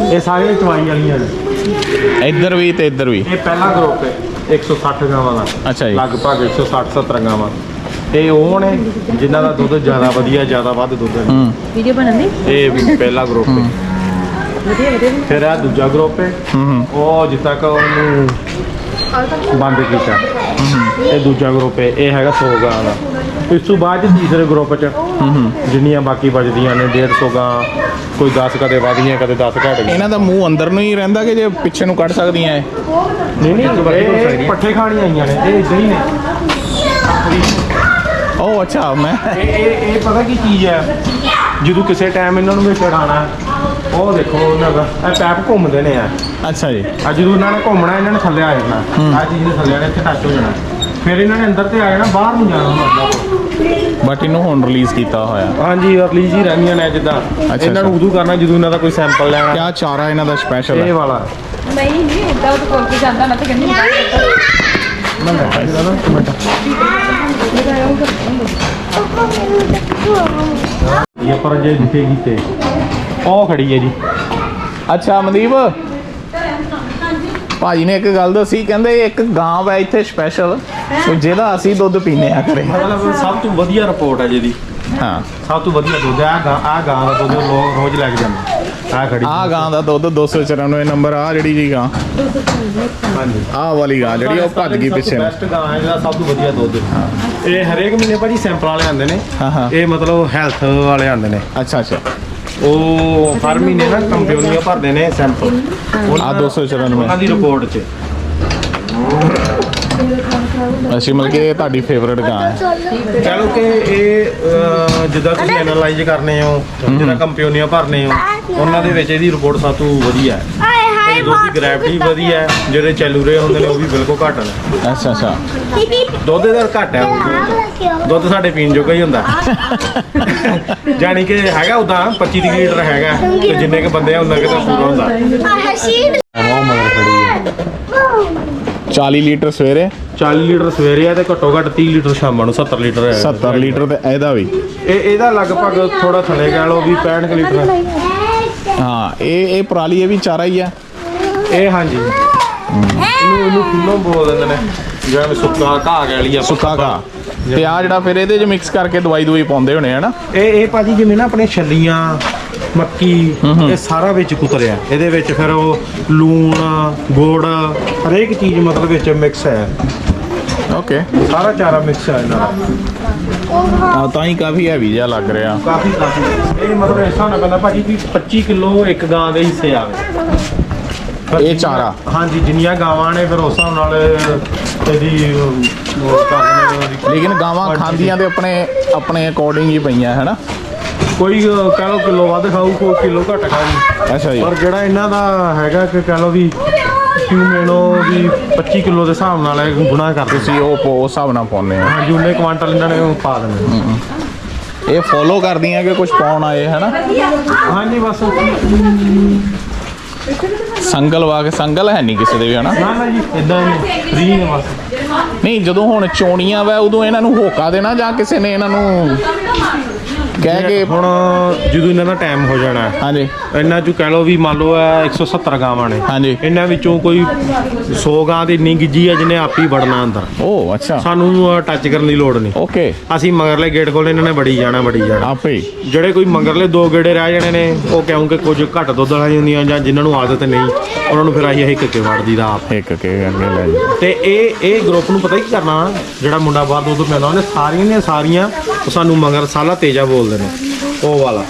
ਇਹ ਸਾਰੀਆਂ ਚਵਾਈ ਵਾਲੀਆਂ ਨੇ। ਇੱਧਰ ਵੀ ਤੇ ਇੱਧਰ ਵੀ? ਇਹ ਪਹਿਲਾ ਗਰੁੱਪ ਹੈ 160 ਗਾਵਾਂ ਦਾ। ਅੱਛਾ ਜੀ। ਲਗਭਗ 160 70 ਗਾਵਾਂ। ਇਹ ਉਹ ਨੇ ਜਿਨ੍ਹਾਂ ਦਾ ਦੁੱਧ ਜ਼ਿਆਦਾ ਵਧੀਆ ਜ਼ਿਆਦਾ ਵੱਧ ਦੁੱਧ ਹੈ। ਵੀਡੀਓ ਬਣਨ ਦੀ ਇਹ ਵੀ ਪਹਿਲਾ ਗਰੁੱਪ ਹੈ। ਵਧੀਆ ਵਧੀਆ। ਫਿਰ ਆ ਦੂਜਾ ਗਰੁੱਪ ਹੈ। ਹੂੰ ਹੂੰ। ਉਹ ਜਿੱਦ ਤੱਕ ਉਹਨੂੰ ਬੰਦ ਕੀਤਾ। ਇਹ ਦੂਜਾ ਗਰੁੱਪ ਹੈ ਇਹ ਹੈਗਾ 100 ਗਾਂ ਦਾ। ਇਸ ਤੋਂ ਬਾਅਦ ਤੀਸਰੇ ਗਰੁੱਪ 'ਚ ਜਿੰਨੀਆਂ ਬਾਕੀ ਬਚਦੀਆਂ ਨੇ 150 ਗਾਂ ਕੋਈ 10 ਕਦੇ ਵਧ ਗਈਆਂ ਕਦੇ 10 ਘਟ ਗਈਆਂ। ਇਹਨਾਂ ਦਾ ਮੂੰਹ ਅੰਦਰ ਨੂੰ ਹੀ ਰਹਿੰਦਾ ਕਿ ਜੇ ਪਿੱਛੇ ਨੂੰ ਕੱਢ ਸਕਦੀਆਂ ਇਹ? ਨਹੀਂ ਨਹੀਂ ਪੱਠੇ ਖਾਣੀਆਂ ਆਈਆਂ ਨੇ ਇਹ ਇਦਾਂ ਹੀ ਨੇ। ਓ ਅੱਛਾ ਮੈਂ ਇਹ ਇਹ ਪਤਾ ਕੀ ਚੀਜ਼ ਹੈ? ਜਦੋਂ ਕਿਸੇ ਟਾਈਮ ਇਹਨਾਂ ਨੂੰ ਵਿੱਚ ਉਡਾਣਾ ਉਹ ਦੇਖੋ ਉਹਨਾਂ ਦਾ ਇਹ ਪੈਪ ਘੁੰਮਦੇ ਨੇ ਆ। ਅੱਛਾ ਜੀ। ਆ ਜਦੋਂ ਇਹਨਾਂ ਨੇ ਘੁੰਮਣਾ ਇਹਨਾਂ ਨੇ ਥੱਲੇ ਆ ਜਾਣਾ। ਆ ਚੀਜ਼ ਨੇ ਥੱਲੇ ਆਣੇ ਇੱਥੇ ਟੱਚ ਹੋ ਜਾਣਾ। ਫਿਰ ਇਹਨਾਂ ਨੇ ਅੰਦਰ ਤੇ ਆ ਜਾਣਾ ਬਾਹਰ ਨਹੀਂ ਜਾਣਾ ਮਤਲਬ ਬਟ ਇਹਨੂੰ ਹੁਣ ਰਿਲੀਜ਼ ਕੀਤਾ ਹੋਇਆ। ਹਾਂਜੀ ਰਿਲੀਜ਼ ਹੀ ਰਹਿੰਦੀਆਂ ਨੇ ਜਿੱਦਾਂ ਇਹਨਾਂ ਨੂੰ। ਉਦੋਂ ਕਰਨਾ ਜਦੋਂ ਇਹਨਾਂ ਦਾ ਕੋਈ ਸੈਂਪਲ ਲੈਣਾ ਕਿਆ ਚਾਰਾ ਇਹਨਾਂ ਦਾ ਸਪੈਸ਼ਲ ਇਹ ਹੈ ਵਾਲਾ। ਨਹੀਂ ਨਹੀਂ ਇਦਾਂ ਉਹ ਕੋਲ ਕੇ ਜਾਂਦਾ। ਮੈਂ ਤਾਂ ਕਹਿੰਦੀ ਮੈਂ ਬੈਠਾ ਸੀ ਨਾ ਇੱਕ ਮਿੰਟ ਇਹ ਪਰ ਜੇ ਦਿਖੇਗੀ ਤੇ ਉਹ ਖੜੀ ਹੈ ਜੀ। ਅੱਛਾ ਮਨਦੀਪ? ਭਾਜੀ ਨੇ ਇੱਕ ਗੱਲ ਦੱਸੀ ਕਹਿੰਦੇ ਇੱਕ ਗਾਂ ਹੈ ਇੱਥੇ ਸਪੈਸ਼ਲ ਜਿਹਦਾ ਅਸੀਂ ਦੁੱਧ ਪੀਨੇ ਆ ਕਰੇ ਮਤਲਬ ਸਭ ਤੋਂ ਵਧੀਆ ਰਿਪੋਰਟ ਹੈ ਜਿਹਦੀ। ਹਾਂ। ਸਭ ਤੋਂ ਵਧੀਆ ਦੁੱਧ ਆ ਗਾਂ ਆ ਗਾਂ ਦਾ ਦੁੱਧ ਲੋਕ ਰੋਜ਼ ਲੈ ਕੇ ਜਾਂਦੇ। ਆ ਖੜੀ ਆਹ ਗਾਂ ਦਾ ਦੁੱਧ 294 ਨੰਬਰ ਆ ਜਿਹੜੀ ਜੀ ਗਾਂ। ਹਾਂਜੀ। ਆਹ ਵਾਲੀ ਗਾਂ ਜਿਹੜੀ ਉਹ ਭੱਜ ਗਈ ਪਿੱਛੇ ਨੂੰ। ਬੈਸਟ ਗਾਂ ਹੈ ਜਿਹੜਾ ਸਭ ਤੋਂ ਵਧੀਆ ਦੁੱਧ। ਇਹ ਹਰੇਕ ਮਹੀਨੇ ਭਾਜੀ ਸੈਂਪਲ ਵਾਲੇ ਆਉਂਦੇ ਨੇ। ਹਾਂ, ਹਾਂ। ਇਹ ਮਤਲਬ ਹੈਲਥ ਵਾਲੇ ਆਉਂਦੇ ਨੇ। ਅੱਛਾ ਅੱਛਾ। ਉਹ ਹਰ ਮਹੀਨੇ ਨਾ ਕੰਪਨੀਆਂ ਭਰਦੇ ਨੇ ਸੈਂਪਲ। ਆ 294 ਉਹਨਾਂ ਦੀ ਰਿਪੋਰਟ 'ਚ। ਅਸੀਂ ਮਤਲਬ ਕਿ ਤੁਹਾਡੀ ਫੇਵਰਟ ਗਾਂ ਹੈ। ਕਹਿ ਲਓ ਕਿ ਇਹ ਅਹ, ਜਿੱਦਾਂ ਤੁਸੀਂ ਐਨਾਲਾਈਜ਼ ਕਰਨੇ ਹੋ ਜਿੱਦਾਂ ਕੰਪਨੀਆਂ ਭਰਨੇ ਹੋ ਉਹਨਾਂ ਦੇ ਵਿੱਚ ਇਹਦੀ ਰਿਪੋਰਟ ਸਭ ਤੋਂ ਵਧੀਆ ਹੈ। ਦੁੱਧ ਦੀ ਗ੍ਰੈਵਿਟੀ ਵਧੀਆ ਹੈ ਜਿਹੜੇ ਚੈਲੂਰੇ ਹੁੰਦੇ ਨੇ ਉਹ ਵੀ ਬਿਲਕੁਲ ਘੱਟ ਨੇ। ਅੱਛਾ ਅੱਛਾ। ਦੁੱਧ ਦਾ ਘੱਟ ਹੈ ਦੁੱਧ ਸਾਡੇ ਪੀਣ ਜੋਗਾ ਹੀ ਹੁੰਦਾ। *laughs* ਜਾਣੀ ਕਿ ਹੈਗਾ ਉਦਾਂ 25 ਤੀਹ ਲੀਟਰ ਹੈਗਾ ਤੇ ਜਿੰਨੇ ਕ ਬੰਦੇ ਆ ਉਹਨਾਂ ਕਿ ਤਾਂ ਪੂਰਾ ਹੁੰਦਾ। ਆਹ ਸ਼ੀਟ। ਉਹ ਮਗਰ ਖੜੀ ਹੈ। 40 ਲੀਟਰ ਸਵੇਰੇ। 40 ਲੀਟਰ ਸਵੇਰੇ ਆ ਤੇ ਘੱਟੋ ਘੱਟ 30 ਲੀਟਰ ਸ਼ਾਮਾਂ ਨੂੰ 70 ਲੀਟਰ ਹੈ। 70 ਲੀਟਰ ਤੇ ਇਹਦਾ ਵੀ। ਇਹ ਇਹਦਾ ਲਗਭਗ ਥੋੜਾ ਥੱਲੇ ਕਹਿ ਲਓ ਵੀ 65 ਕੁ ਲੀਟਰ ਹੈ। ਹਾਂ ਇਹ ਇਹ ਪਰਾਲੀ ਇਹ ਵੀ ਚਾਰਾ ਹੀ ਆ ਇਹ ਹਾਂਜੀ। ਇਹਨੂੰ ਇਹਨੂੰ ਕਿੰਨੋ ਬੋਲ ਦਿੰਦੇ ਨੇ। ਜਿਵੇਂ ਸੁੱਕਾ ਘਾਹ ਕਹਿ ਲਈ ਆਪਾਂ। ਸੁੱਕਾ ਘਾਹ। ਤੇ ਆ ਜਿਹੜਾ ਫਿਰ ਇਹਦੇ ਚ ਮਿਕਸ ਕਰਕੇ ਦਵਾਈ ਦਵਾਈ ਪਾਉਂਦੇ ਹੋਣੇ ਹਨਾ? ਇਹ ਇਹ ਭਾਜੀ ਜਿਵੇਂ ਨਾ ਆਪਣੇ ਛੱਲੀਆਂ ਮੱਕੀ ਇਹ ਸਾਰਾ ਵਿੱਚ ਕੁਤਰਿਆ। ਇਹਦੇ ਵਿੱਚ ਫਿਰ ਉਹ ਲੂਣ ਗੁੜ ਹਰੇਕ ਚੀਜ਼ ਮਤਲਬ ਵਿੱਚ ਮਿਕਸ ਹੈ। ਓਕੇ ਸਾਰਾ ਚਾਰਾ ਮਿਕਸ ਹੈ ਇਹਨਾਂ ਦਾ। ਆ ਤਾਂ ਹੀ ਕਾਫੀ ਹੈਵੀ ਜਿਹਾ ਲੱਗ ਰਿਹਾ। ਕਾਫੀ ਕਾਫੀ। ਇਹ ਮਤਲਬ ਇਸ ਹਿਸਾਬ ਨਾਲ ਕਹਿੰਦਾ ਭਾਜੀ ਕਿ 25 ਕਿਲੋ ਇੱਕ ਗਾਂ ਦੇ ਹਿੱਸੇ ਆਵੇ ਇਹ ਚਾਰਾ? ਹਾਂਜੀ ਜਿੰਨੀਆਂ ਗਾਵਾਂ ਨੇ ਫਿਰ ਉਸ ਹਿਸਾਬ ਨਾਲ ਇਹਦੀ ਉਹ ਕਰਦੇ ਨੇ ਉਹਦੀ। ਲੇਕਿਨ ਗਾਵਾਂ ਖਾਂਦੀਆਂ ਤੇ ਆਪਣੇ ਆਪਣੇ ਅਕੋਰਡਿੰਗ ਹੀ ਪਈਆਂ ਹਨਾ? ਕੋਈ ਅਹ, ਕਹਿ ਲਓ ਕਿਲੋ ਵੱਧ ਖਾਊ ਕੋਈ ਕਿਲੋ ਘੱਟ ਖਾਊ। ਅੱਛਾ ਜੀ। ਪਰ ਜਿਹੜਾ ਇਹਨਾਂ ਦਾ ਹੈਗਾ ਕਿ ਕਹਿ ਲਓ ਵੀ ਕਿਊਮੇਨੋ ਵੀ 25 ਕਿਲੋ ਦੇ ਹਿਸਾਬ ਨਾਲ ਇਹ ਗੁਣਾ ਕਰਦੇ ਸੀ ਤੁਸੀਂ ਉਹ ਪੋ- ਉਸ ਹਿਸਾਬ ਨਾਲ ਪਾਉਂਦੇ ਆ ਹਾਂਜੀ ਉਹਨੇ ਕੁਆਂਟਲ ਇਹਨਾਂ ਨੇ ਪਾ ਦੇਣੇ। ਇਹ ਫੋਲੋ ਕਰਦੀਆਂ ਕਿ ਕੁਝ ਪਾਉਣ ਆਏ ਹਨਾ? ਹਾਂਜੀ ਬਸ। ਸੰਗਲ ਵਾ ਕੇ ਸੰਗਲ ਹੈ ਨਹੀਂ ਕਿਸੇ ਦੇ ਵੀ ਹਨਾ? ਨਾ ਨਾ ਜੀ ਇਦਾਂ ਹੀ ਫ੍ਰੀ ਨੇ ਬਸ। ਨਹੀਂ ਜਦੋਂ ਹੁਣ ਚੋਣੀਆਂ ਵਾ ਉਦੋਂ ਇਹਨਾਂ ਨੂੰ ਹੋਕਾ ਦੇਣਾ ਜਾਂ ਕਿਸੇ ਨੇ ਇਹਨਾਂ ਨੂੰ ਕਹਿ ਕੇ ਹੁਣ ਜਦੋਂ ਇਹਨਾਂ ਦਾ ਟਾਈਮ ਹੋ ਜਾਣਾ ਹੈ, ਹਾਂਜੀ। ਇਹਨਾਂ ਚੋਂ ਕਹਿ ਲਓ ਵੀ ਮੰਨ ਲਓ ਇਹ 170 ਗਾਵਾਂ ਨੇ ਹਾਂਜੀ। ਇਹਨਾਂ ਵਿੱਚੋਂ ਕੋਈ 100 ਗਾਂ ਦੀ ਇੰਨੀ ਗਿੱਜੀ ਹੈ ਜਿਹਨੇ ਆਪ ਹੀ ਵੜਨਾ ਅੰਦਰ। ਉਹ ਅੱਛਾ। ਸਾਨੂੰ ਟੱਚ ਕਰਨ ਦੀ ਲੋੜ ਨਹੀਂ। ਓਕੇ। ਅਸੀਂ ਮਗਰਲੇ ਗੇਟ ਕੋਲ ਇਹਨਾਂ ਨੇ ਬੜੀ ਜਾਣਾ ਬੜੀ ਜਾਣਾ। ਆਪੇ ਹੀ। ਜਿਹੜੇ ਕੋਈ ਮੰਗਰਲੇ ਦੋ ਗੇੜੇ ਰਹਿ ਜਾਣੇ ਨੇ ਉਹ ਕਿਉਂਕਿ ਕੁਝ ਘੱਟ ਦੁੱਧ ਵਾਲੀਆਂ ਹੁੰਦੀਆਂ ਜਾਂ ਜਿਨ੍ਹਾਂ ਨੂੰ ਆਦਤ ਨਹੀਂ ਉਹਨਾਂ ਨੂੰ ਫਿਰ ਅਸੀਂ ਇਹ ਕਿੱਕੇ ਵੜਦੀ ਦਾ ਆਪ। ਇੱਕ ਕੇ ਅੱਗੇ ਲੈ ਤੇ ਇਹ ਇਹ ਗਰੁੱਪ ਨੂੰ ਪਤਾ ਕੀ ਕਰਨਾ ਜਿਹੜਾ ਮੁੰਡਾ ਬਾਹਰ ਦੁੱਧ ਪਿਆਉਂਦਾ ਉਹਨੇ ਸਾਰੀਆਂ ਦੀਆਂ ਸਾਰੀਆਂ ਸਾਨੂੰ ਮਗਰ ਸਾਲਾ ਤੇਜਾ ਬੋਲਦੇ ਨੇ। ਉਹ ਵਾਲਾ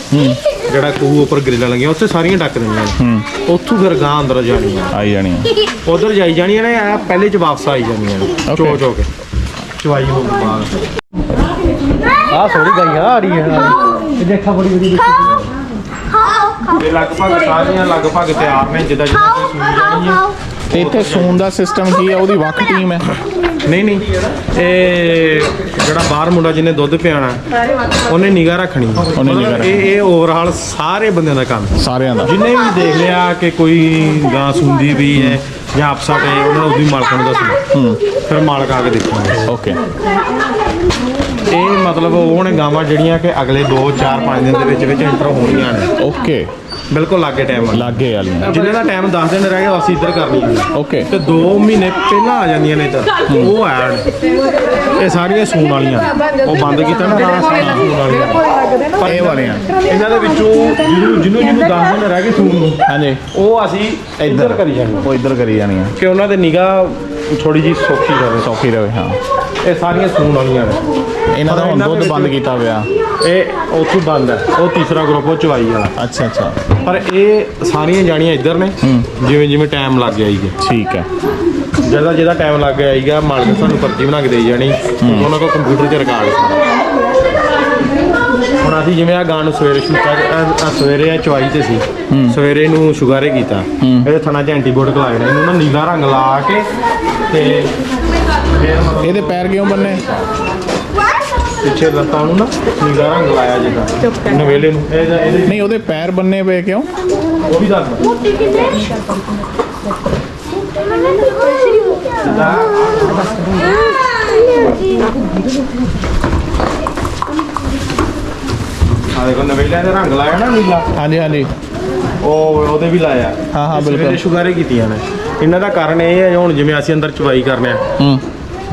ਜਿਹੜਾ ਕੂ ਉੱਪਰ ਗ੍ਰਿਲਾਂ ਲੱਗੀਆਂ ਉੱਥੇ ਸਾਰੀਆਂ ਡੱਕ ਦਿੰਦੀਆਂ ਨੇ। ਉੱਥੋਂ ਫਿਰ ਗਾਂ ਅੰਦਰ ਜਾਣੀਆਂ ਆਈ ਜਾਣੀ ਆ। ਉਧਰ ਜਾਈ ਜਾਣੀਆਂ ਨੇ ਆ ਪਹਿਲੇ ਚ ਵਾਪਸ ਆਈ ਜਾਂਦੀਆਂ ਨੇ. ਚੋ ਚੋ ਕੇ। ਚਵਾਈ ਤੋਂ ਬਾਅਦ। ਆ ਸੋਰੀ ਗਾਈਆਂ ਆ ਰਹੀ ਹੈ ਇਹ ਦੇਖਾ ਬੜੀ ਵਧੀਆ ਇਹ ਲਗਭਗ ਸਾਰੀਆਂ ਲਗਭਗ ਤਿਆਰ ਨੇ ਜਿੱਦਾਂ ਜਿੱਦਾਂ ਸੂਈ ਜਾਣੀ ਹੈ ਤੇ ਇੱਥੇ ਸੂਣ ਦਾ ਸਿਸਟਮ ਕੀ ਹੈ ਉਹਦੀ ਵੱਖ ਟੀਮ ਹੈ। ਨਹੀਂ ਨਹੀਂ। ਇਹ ਜਿਹੜਾ ਬਾਹਰ ਮੁੰਡਾ ਜਿਹਨੇ ਦੁੱਧ ਪਿਆਣਾ ਉਹਨੇ ਨਿਗਾਹ ਰੱਖਣੀ। ਉਹਨੇ ਇਹ ਇਹ ਓਵਰਆਲ ਸਾਰੇ ਬੰਦਿਆਂ ਦਾ ਕੰਮ। ਸਾਰਿਆਂ ਦਾ। ਜਿੰਨੇ ਵੀ ਦੇਖ ਲਿਆ ਕਿ ਕੋਈ ਗਾਂ ਸੁੰਦੀ ਵੀ ਹੈ ਜਾਂ ਅਪਸਟ ਹੈ ਉਹਨਾਂ ਨੂੰ ਉਹਦੀ ਮਾਲਕਾਂ ਨੂੰ ਦੱਸਣਾ ਫਿਰ ਮਾਲਕ ਆ ਕੇ ਦੇਖਾਂਗੇ। ਓਕੇ। ਇਹ ਮਤਲਬ ਉਹ ਨੇ ਗਾਵਾਂ ਜਿਹੜੀਆਂ ਕਿ ਅਗਲੇ 2 4 5 ਦਿਨ ਦੇ ਵਿੱਚ ਵਿੱਚ ਐਂਟਰ ਹੋਣੀਆਂ ਨੇ। ਓਕੇ। ਬਿਲਕੁਲ ਲਾਗੇ ਟਾਈਮ ਲਾਗੇ ਵਾਲੀਆਂ ਜਿੰਨੇ ਦਾ ਟਾਈਮ 10 ਦਿਨ ਰਹਿ ਗਏ ਅਸੀਂ ਇੱਧਰ ਕਰਨੀ ਹੈ ਓਕੇ ਤੇ 2 ਮਹੀਨੇ ਪਹਿਲਾਂ ਆ ਜਾਂਦੀਆਂ ਨੇ ਇੱਧਰ। ਉਹ ਐਡ ਇਹ ਸਾਰੀਆਂ ਸੂਣ ਵਾਲੀਆਂ। ਉਹ ਬੰਦ ਕੀਤਾ ਨਾ ਹਾਂ ਸਾਰੀਆਂ ਸੂਣ ਵਾਲੀਆਂ। ਪਰ ਇਹ ਵਾਲੀਆਂ। ਇਹਨਾਂ ਦੇ ਵਿੱਚੋਂ ਜਿਹਨੂੰ ਜਿਹਨੂੰ ਜਿਹਨੂੰ 10 ਦਿਨ ਰਹਿ ਗਏ ਸੂਣ ਨੂੰ ਹਾਂਜੀ। ਉਹ ਅਸੀਂ ਇੱਧਰ ਕਰੀ ਜਾਣੀ ਉਹ ਇੱਧਰ ਕਰੀ ਜਾਣੀਆਂ ਕਿ ਉਹਨਾਂ ਦੇ ਨਿਗਾਹ ਥੋੜੀ ਜੀ ਸੌਖੀ ਰਹੇ ਸੌਖੀ ਰਵੇ ਹਾਂ। ਇਹ ਸਾਰੀਆਂ ਸੂਣ ਵਾਲੀਆਂ ਨੇ। ਇਹਨਾਂ ਦਾ ਹੁਣ ਦੁੱਧ ਬੰਦ ਕੀਤਾ ਪਿਆ। ਇਹ ਉੱਥੋਂ ਬੰਦ ਹੈ। ਉਹ ਤੀਸਰਾ ਗਰੁੱਪ ਉਹ ਚਵਾਈ ਵਾਲਾ। ਅੱਛਾ ਅੱਛਾ। ਪਰ ਇਹ ਸਾਰੀਆਂ ਜਾਣੀਆਂ ਇੱਧਰ ਨੇ। ਜਿਵੇਂ ਜਿਵੇਂ ਟਾਈਮ ਲੱਗ ਜਾਈਗਾ ਠੀਕ ਹੈ। ਜਿਹਦਾ ਜਿਹਦਾ ਟਾਈਮ ਲੱਗ ਜਾਈਗਾ ਮਾਲਕ ਸਾਨੂੰ ਪਰਚੀ ਬਣਾ ਕੇ ਦੇਈ ਜਾਣੀ। ਉਹਨਾਂ ਕੋਲ ਕੰਪਿਊਟਰ 'ਚ ਰਿਕਾਰਡ ਸਾਰਾ ਹੁਣ ਅਸੀਂ ਜਿਵੇਂ ਆ ਗਾਂ ਨੂੰ ਸਵੇਰੇ ਸ਼ੂਟਾ ਆ ਸਵੇਰੇ ਆ ਚਵਾਈ ਤੇ ਸੀ। ਸਵੇਰੇ ਨੂੰ ਸ਼ੁਗਾਰੇ ਕੀਤਾ। ਇਹਦੇ ਥਣਾ 'ਚ ਐਂਟੀਬਾਇਓਟਿਕ ਲਾ ਇਹਨੂੰ ਨਾ ਨੀਲਾ ਰੰਗ ਲਾ ਕੇ ਤੇ ਇਹਦੇ ਪੈਰ ਕਿਉਂ ਬੰਨੇ? ਪਿੱਛੇ ਲੱਤਾਂ ਨੂੰ ਨਾ ਨੀਲਾ ਰੰਗ ਲਾਇਆ ਜਿੱਦਾਂ ਨਵੇਲੇ ਨੂੰ। ਇਹਦਾ ਇਹਦੇ ਨਹੀਂ ਉਹਦੇ ਪੈਰ ਬੰਨੇ ਪਏ ਕਿਉਂ? ਉਹ ਵੀ ਦੱਸ ਮੋਟੀ ਕਿੰਨੇ? ਆ ਦੇਖੋ ਨਵੇਲਿਆਂ ਦੇ ਰੰਗ ਲਾਇਆ ਨਾ ਨੀਲਾ। ਹਾਂਜੀ ਹਾਂਜੀ। ਉਹ ਉਹਦੇ ਵੀ ਲਾਇਆ। ਹਾਂ, ਹਾਂ, ਬਿਲਕੁਲ। ਸ਼ੁਗਾਰੇ ਕੀਤੀਆਂ ਨੇ। ਇਹਨਾਂ ਦਾ ਕਾਰਨ ਇਹ ਹੈ ਹੁਣ ਜਿਵੇਂ ਅਸੀਂ ਅੰਦਰ ਚਵਾਈ ਕਰਨੇ ਆ। ਹੂੰ।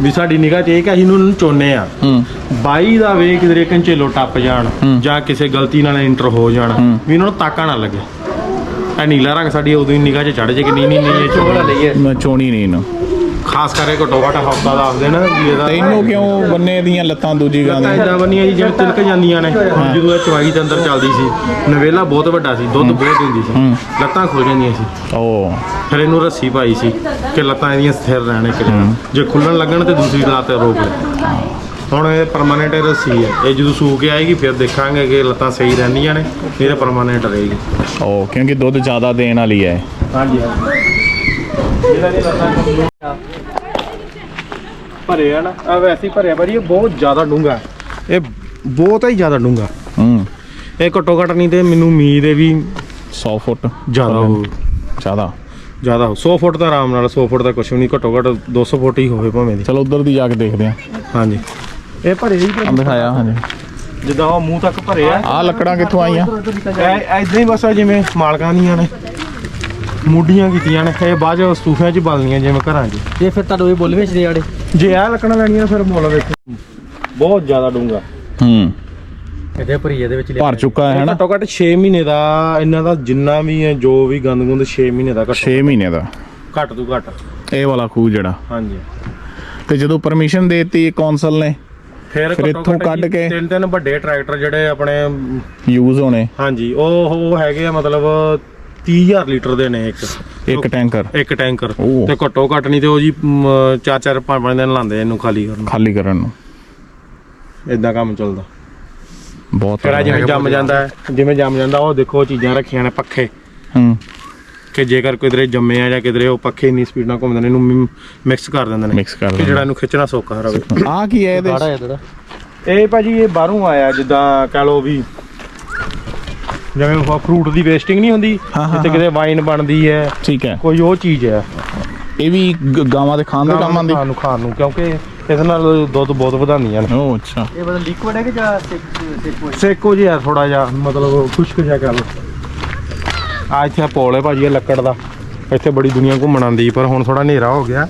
ਵੀ ਸਾਡੀ ਨਿਗਾਹ 'ਚ ਇਹ ਕਿ ਅਸੀਂ ਇਹਨੂੰ ਚੋਨੇ ਆ। ਹੂੰ। ਬਾਈ ਦਾ ਵੇ ਕਿਧਰੇ ਕੰਚੇਲੋ ਟੱਪ ਜਾਣ ਜਾਂ ਕਿਸੇ ਗਲਤੀ ਨਾਲ ਇੰਟਰ ਹੋ ਜਾਣ ਵੀ ਇਹਨਾਂ ਨੂੰ ਤਾਕਾ ਨਾ ਲੱਗੇ। ਇਹ ਨੀਲਾ ਰੰਗ ਸਾਡੀ ਉਦੋਂ ਹੀ ਨਿਗਾਹ 'ਚ ਚੜ ਜੇ ਕਿ ਨਹੀਂ ਨਹੀਂ ਨਹੀਂ ਇਹ ਚੋਲਾ ਲਈਏ ਮੈਂ ਚੋਣੀ ਨਹੀਂ ਇਹਨੂੰ। ਖਾਸ ਕਰਕੇ ਘੱਟੋ ਘੱਟ ਹਫਤਾ ਦੱਸ ਦੇਣ ਵੀ ਇਹਦਾ ਤੈਨੂੰ ਕਿਉਂ ਬੰਨੇ ਦੀਆਂ ਲੱਤਾਂ ਦੂਜੀ ਗਾਂ ਲੱਤਾਂ ਦੀਆਂ? ਇਦਾਂ ਬੰਨੀਆਂ ਜੀ ਜਿਵੇਂ ਤਿਲਕ ਜਾਂਦੀਆਂ ਨੇ। ਜਦੋਂ ਇਹ ਚਵਾਈ ਦੇ ਅੰਦਰ ਚੱਲਦੀ ਸੀ ਨਵੇਲਾ ਬਹੁਤ ਵੱਡਾ ਸੀ ਦੁੱਧ ਬਹੁਤ ਦਿੰਦੀ ਸੀ। ਲੱਤਾਂ ਖੁੱਲ ਜਾਂਦੀਆਂ ਸੀ। ਓ। ਫਿਰ ਇਹਨੂੰ ਰੱਸੀ ਪਾਈ ਸੀ ਕਿ ਲੱਤਾਂ ਇਹਦੀਆਂ ਸਥਿਰ ਰਹਿਣ ਕਿ ਜੇ ਖੁੱਲਣ ਲੱਗਣ ਤੇ ਦੂਸਰੀ ਲੱਤ ਰੋਕ ਲੈ। ਹੁਣ ਇਹ ਪਰਮਾਨੈਂਟ ਰੱਸੀ ਹੈ। ਇਹ ਜਦੋਂ ਸੂ ਕੇ ਆਏਗੀ ਫਿਰ ਦੇਖਾਂਗੇ ਕਿ ਲੱਤਾਂ ਸਹੀ ਰਹਿੰਦੀਆਂ ਨੇ ਤਾਂ ਪਰਮਾਨੈਂਟ ਰਹੇਗੀ। ਓ ਕਿਉਂਕਿ ਦੁੱਧ ਜ਼ਿਆਦਾ ਦੇਣ ਵਾਲੀ ਹੈ। ਹਾਂਜੀ ਇਹਦਾ ਨਹੀਂ ਲੱਤਾਂ ਭਰੇ ਆ ਨਾ ਆ ਵੈਸੇ ਹੀ ਭਰਿਆ ਪਰ ਇਹ ਬਹੁਤ ਜ਼ਿਆਦਾ ਡੂੰਗਾ ਇਹ ਬਹੁਤ ਹੀ ਜ਼ਿਆਦਾ ਡੂੰਗਾ ਹੂੰ। ਇਹ ਘੱਟੋ ਘੱਟ ਨਹੀਂ ਤੇ ਮੈਨੂੰ ਉਮੀਦ ਹੈ ਵੀ 100 ਫੁੱਟ। ਜ਼ਿਆਦਾ ਹੋਊ। ਜ਼ਿਆਦਾ। ਜ਼ਿਆਦਾ ਹੋ 100 ਫੁੱਟ ਦਾ ਆਰਾਮ ਨਾਲ 100 ਫੁੱਟ ਦਾ ਕੁਛ ਵੀ ਨਹੀਂ ਘੱਟੋ ਘੱਟ 200 ਫੁੱਟ ਹੀ ਹੋਵੇ ਭਾਵੇਂ ਦੀ। ਚਲੋ ਉਧਰ ਦੀ ਜਾ ਕੇ ਦੇਖਦੇ ਆ ਹਾਂਜੀ। ਇਹ ਭਰੇ ਹੀ ਆ ਦਿਖਾਇਆ ਹਾਂਜੀ। ਜਿੱਦਾਂ ਉਹ ਮੂੰਹ ਤੱਕ ਭਰੇ ਆ ਆ ਲੱਕੜਾਂ ਕਿੱਥੋਂ ਆਈਆਂ? ਐਦਾਂ ਹੀ ਬਸ ਜਿਵੇਂ ਮਾਲਕਾਂ ਦੀਆਂ ਨੇ। ਮੁੱਢੀਆਂ ਕੀਤੀਆਂ ਨੇ ਇਹ ਬਾਅਦ ਚ ਸੂਫਿਆਂ 'ਚ ਬਲਦੀਆਂ ਜਿਵੇਂ ਘਰਾਂ 'ਚ। ਇਹ ਫਿਰ ਤੁਹਾਨੂੰ ਇਹ ਬੋਲ ਵੇਚਦੇ ਆੜੇ ਜੇ ਆ ਲੱਕੜਾਂ ਲੈਣੀਆਂ ਫਿਰ ਮੁੱਲ ਵੇਖੋ। ਬਹੁਤ ਜ਼ਿਆਦਾ ਡੂੰਗਾ ਹੂੰ। ਇਹਦੇ ਭਰੀ ਇਹਦੇ ਵਿੱਚ ਭਰ ਚੁੱਕਾ ਹੈ ਨਾ ਘੱਟੋ ਘੱਟ 6 ਮਹੀਨੇ ਦਾ ਇਹਨਾਂ ਦਾ ਜਿੰਨਾ ਵੀ ਹੈ ਜੋ ਵੀ ਗੰਦ ਗੁੰਦ 6 ਮਹੀਨੇ ਦਾ ਘੱਟ 6 ਮਹੀਨੇ ਦਾ? ਘੱਟ ਤੋਂ ਘੱਟ। ਇਹ ਵਾਲਾ ਖੂਹ ਜਿਹੜਾ। ਹਾਂਜੀ। ਤੇ ਜਦੋਂ ਪਰਮਿਸ਼ਨ ਦੇਤੀ ਕੌਂਸਲ ਨੇ ਫਿਰ ਇੱਥੋਂ ਕੱਢ ਕੇ- ਤਿੰਨ ਤਿੰਨ ਵੱਡੇ ਟਰੈਕਟਰ ਜਿਹੜੇ ਆਪਣੇ ਯੂਜ਼ ਹੋਣੇ। ਹਾਂਜੀ ਉਹ ਉਹ ਹੈਗੇ ਆ ਮਤਲਬ 30000 ਲੀਟਰ ਦੇ ਨੇ ਇੱਕ। ਇੱਕ ਟੈਂਕਰ। ਇੱਕ ਟੈਂਕਰ। ਓਹ। ਤੇ ਘੱਟੋ ਘੱਟ ਨਹੀਂ ਤੇ ਉਹ ਜੀ 4-4 5-5 ਦਿਨ ਲਾਉਂਦੇ ਇਹਨੂੰ ਖਾਲੀ ਕਰਨ ਖਾਲੀ ਕਰਨ ਨੂੰ। ਨੂੰ ਇਦਾਂ ਕੰਮ ਚੱਲਦਾ। ਬਹੁਤ ਫਿਰ ਆ ਜਿਵੇਂ ਜੰਮ ਜਾਂਦਾ ਹੈ ਜਿਵੇਂ ਜੰਮ ਜਾਂਦਾ ਉਹ ਦੇਖੋ ਚੀਜ਼ਾਂ ਰੱਖੀਆਂ ਨੇ ਪੱਖੇ। ਹੂੰ। ਕਿ ਜੇਕਰ ਕਿਧਰੇ ਜੰਮੇ ਆ ਜਾਂ ਕਿਧਰੇ ਉਹ ਪੱਖੇ ਇੰਨੀ ਸਪੀਡ ਨਾਲ ਘੁੰਮਦੇ ਨੇ ਇਹਨੂੰ ਮਿਕਸ ਕਰ ਦਿੰਦੇ ਨੇ। Mix ਕਰ ਕਿ ਦਿੰਦੇ ਜਿਹੜਾ ਇਹਨੂੰ ਖਿੱਚਣਾ ਸੌਖਾ ਰਵੇ। ਆ ਕੀ ਹੈ ਇਹਦੇ ਇਹ ਭਾਜੀ ਇਹ ਬਾਹਰੋਂ ਆਇਆ ਜਿੱਦਾਂ ਕਹ ਲਓ ਵੀ ਜਿਵੇਂ ਫਰੂਟ ਦੀ ਵੇਸਟਿੰਗ ਨਹੀਂ ਹੁੰਦੀ ਹਾਂ, ਹਾਂ, ਜਿੱਥੇ ਕਿਤੇ ਵਾਈਨ ਬਣਦੀ ਹੈ ਠੀਕ ਹੈ। ਕੋਈ ਉਹ ਚੀਜ਼ ਹੈ। ਇਹ ਵੀ ਗ- ਗਾਵਾਂ ਦੇ ਖਾਣ ਦੇ ਕੰਮ ਆਉਂਦੀ? ਖਾਣ ਨੂੰ ਖਾਣ ਨੂੰ ਕਿਉਂਕਿ ਇਸ ਨਾਲ ਦੁੱਧ ਬਹੁਤ ਵਧਾਉਂਦੀਆਂ ਨੇ। ਓ ਅੱਛਾ। ਇਹ ਬਦਲ ਲਿਕਵਿਡ ਹੈ ਕਿ ਜਾਂ ਸਿੱਕ ਸੇਕੋ ਜਿਹਾ ਥੋੜਾ ਜਿਹਾ ਮਤਲਬ ਖੁਸ਼ਕ ਜਿਹਾ ਕਰ ਲਓ। ਆ ਇੱਥੇ ਆਹ ਪੋਲ ਹੈ ਭਾਜੀ ਇਹ ਲੱਕੜ ਦਾ। ਇੱਥੇ ਬੜੀ ਦੁਨੀਆ ਘੁੰਮਣ ਆਉਂਦੀ ਪਰ ਹੁਣ ਥੋੜਾ ਹਨੇਰਾ ਹੋ ਗਿਆ।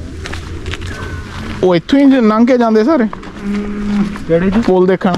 ਉਹ ਇੱਥੋਂ ਹੀ ਲੰਘ ਕੇ ਜਾਂਦੇ ਸਾਰੇ? ਕਿਹੜੇ ਜੀ? ਪੁਲ ਦੇਖਣ।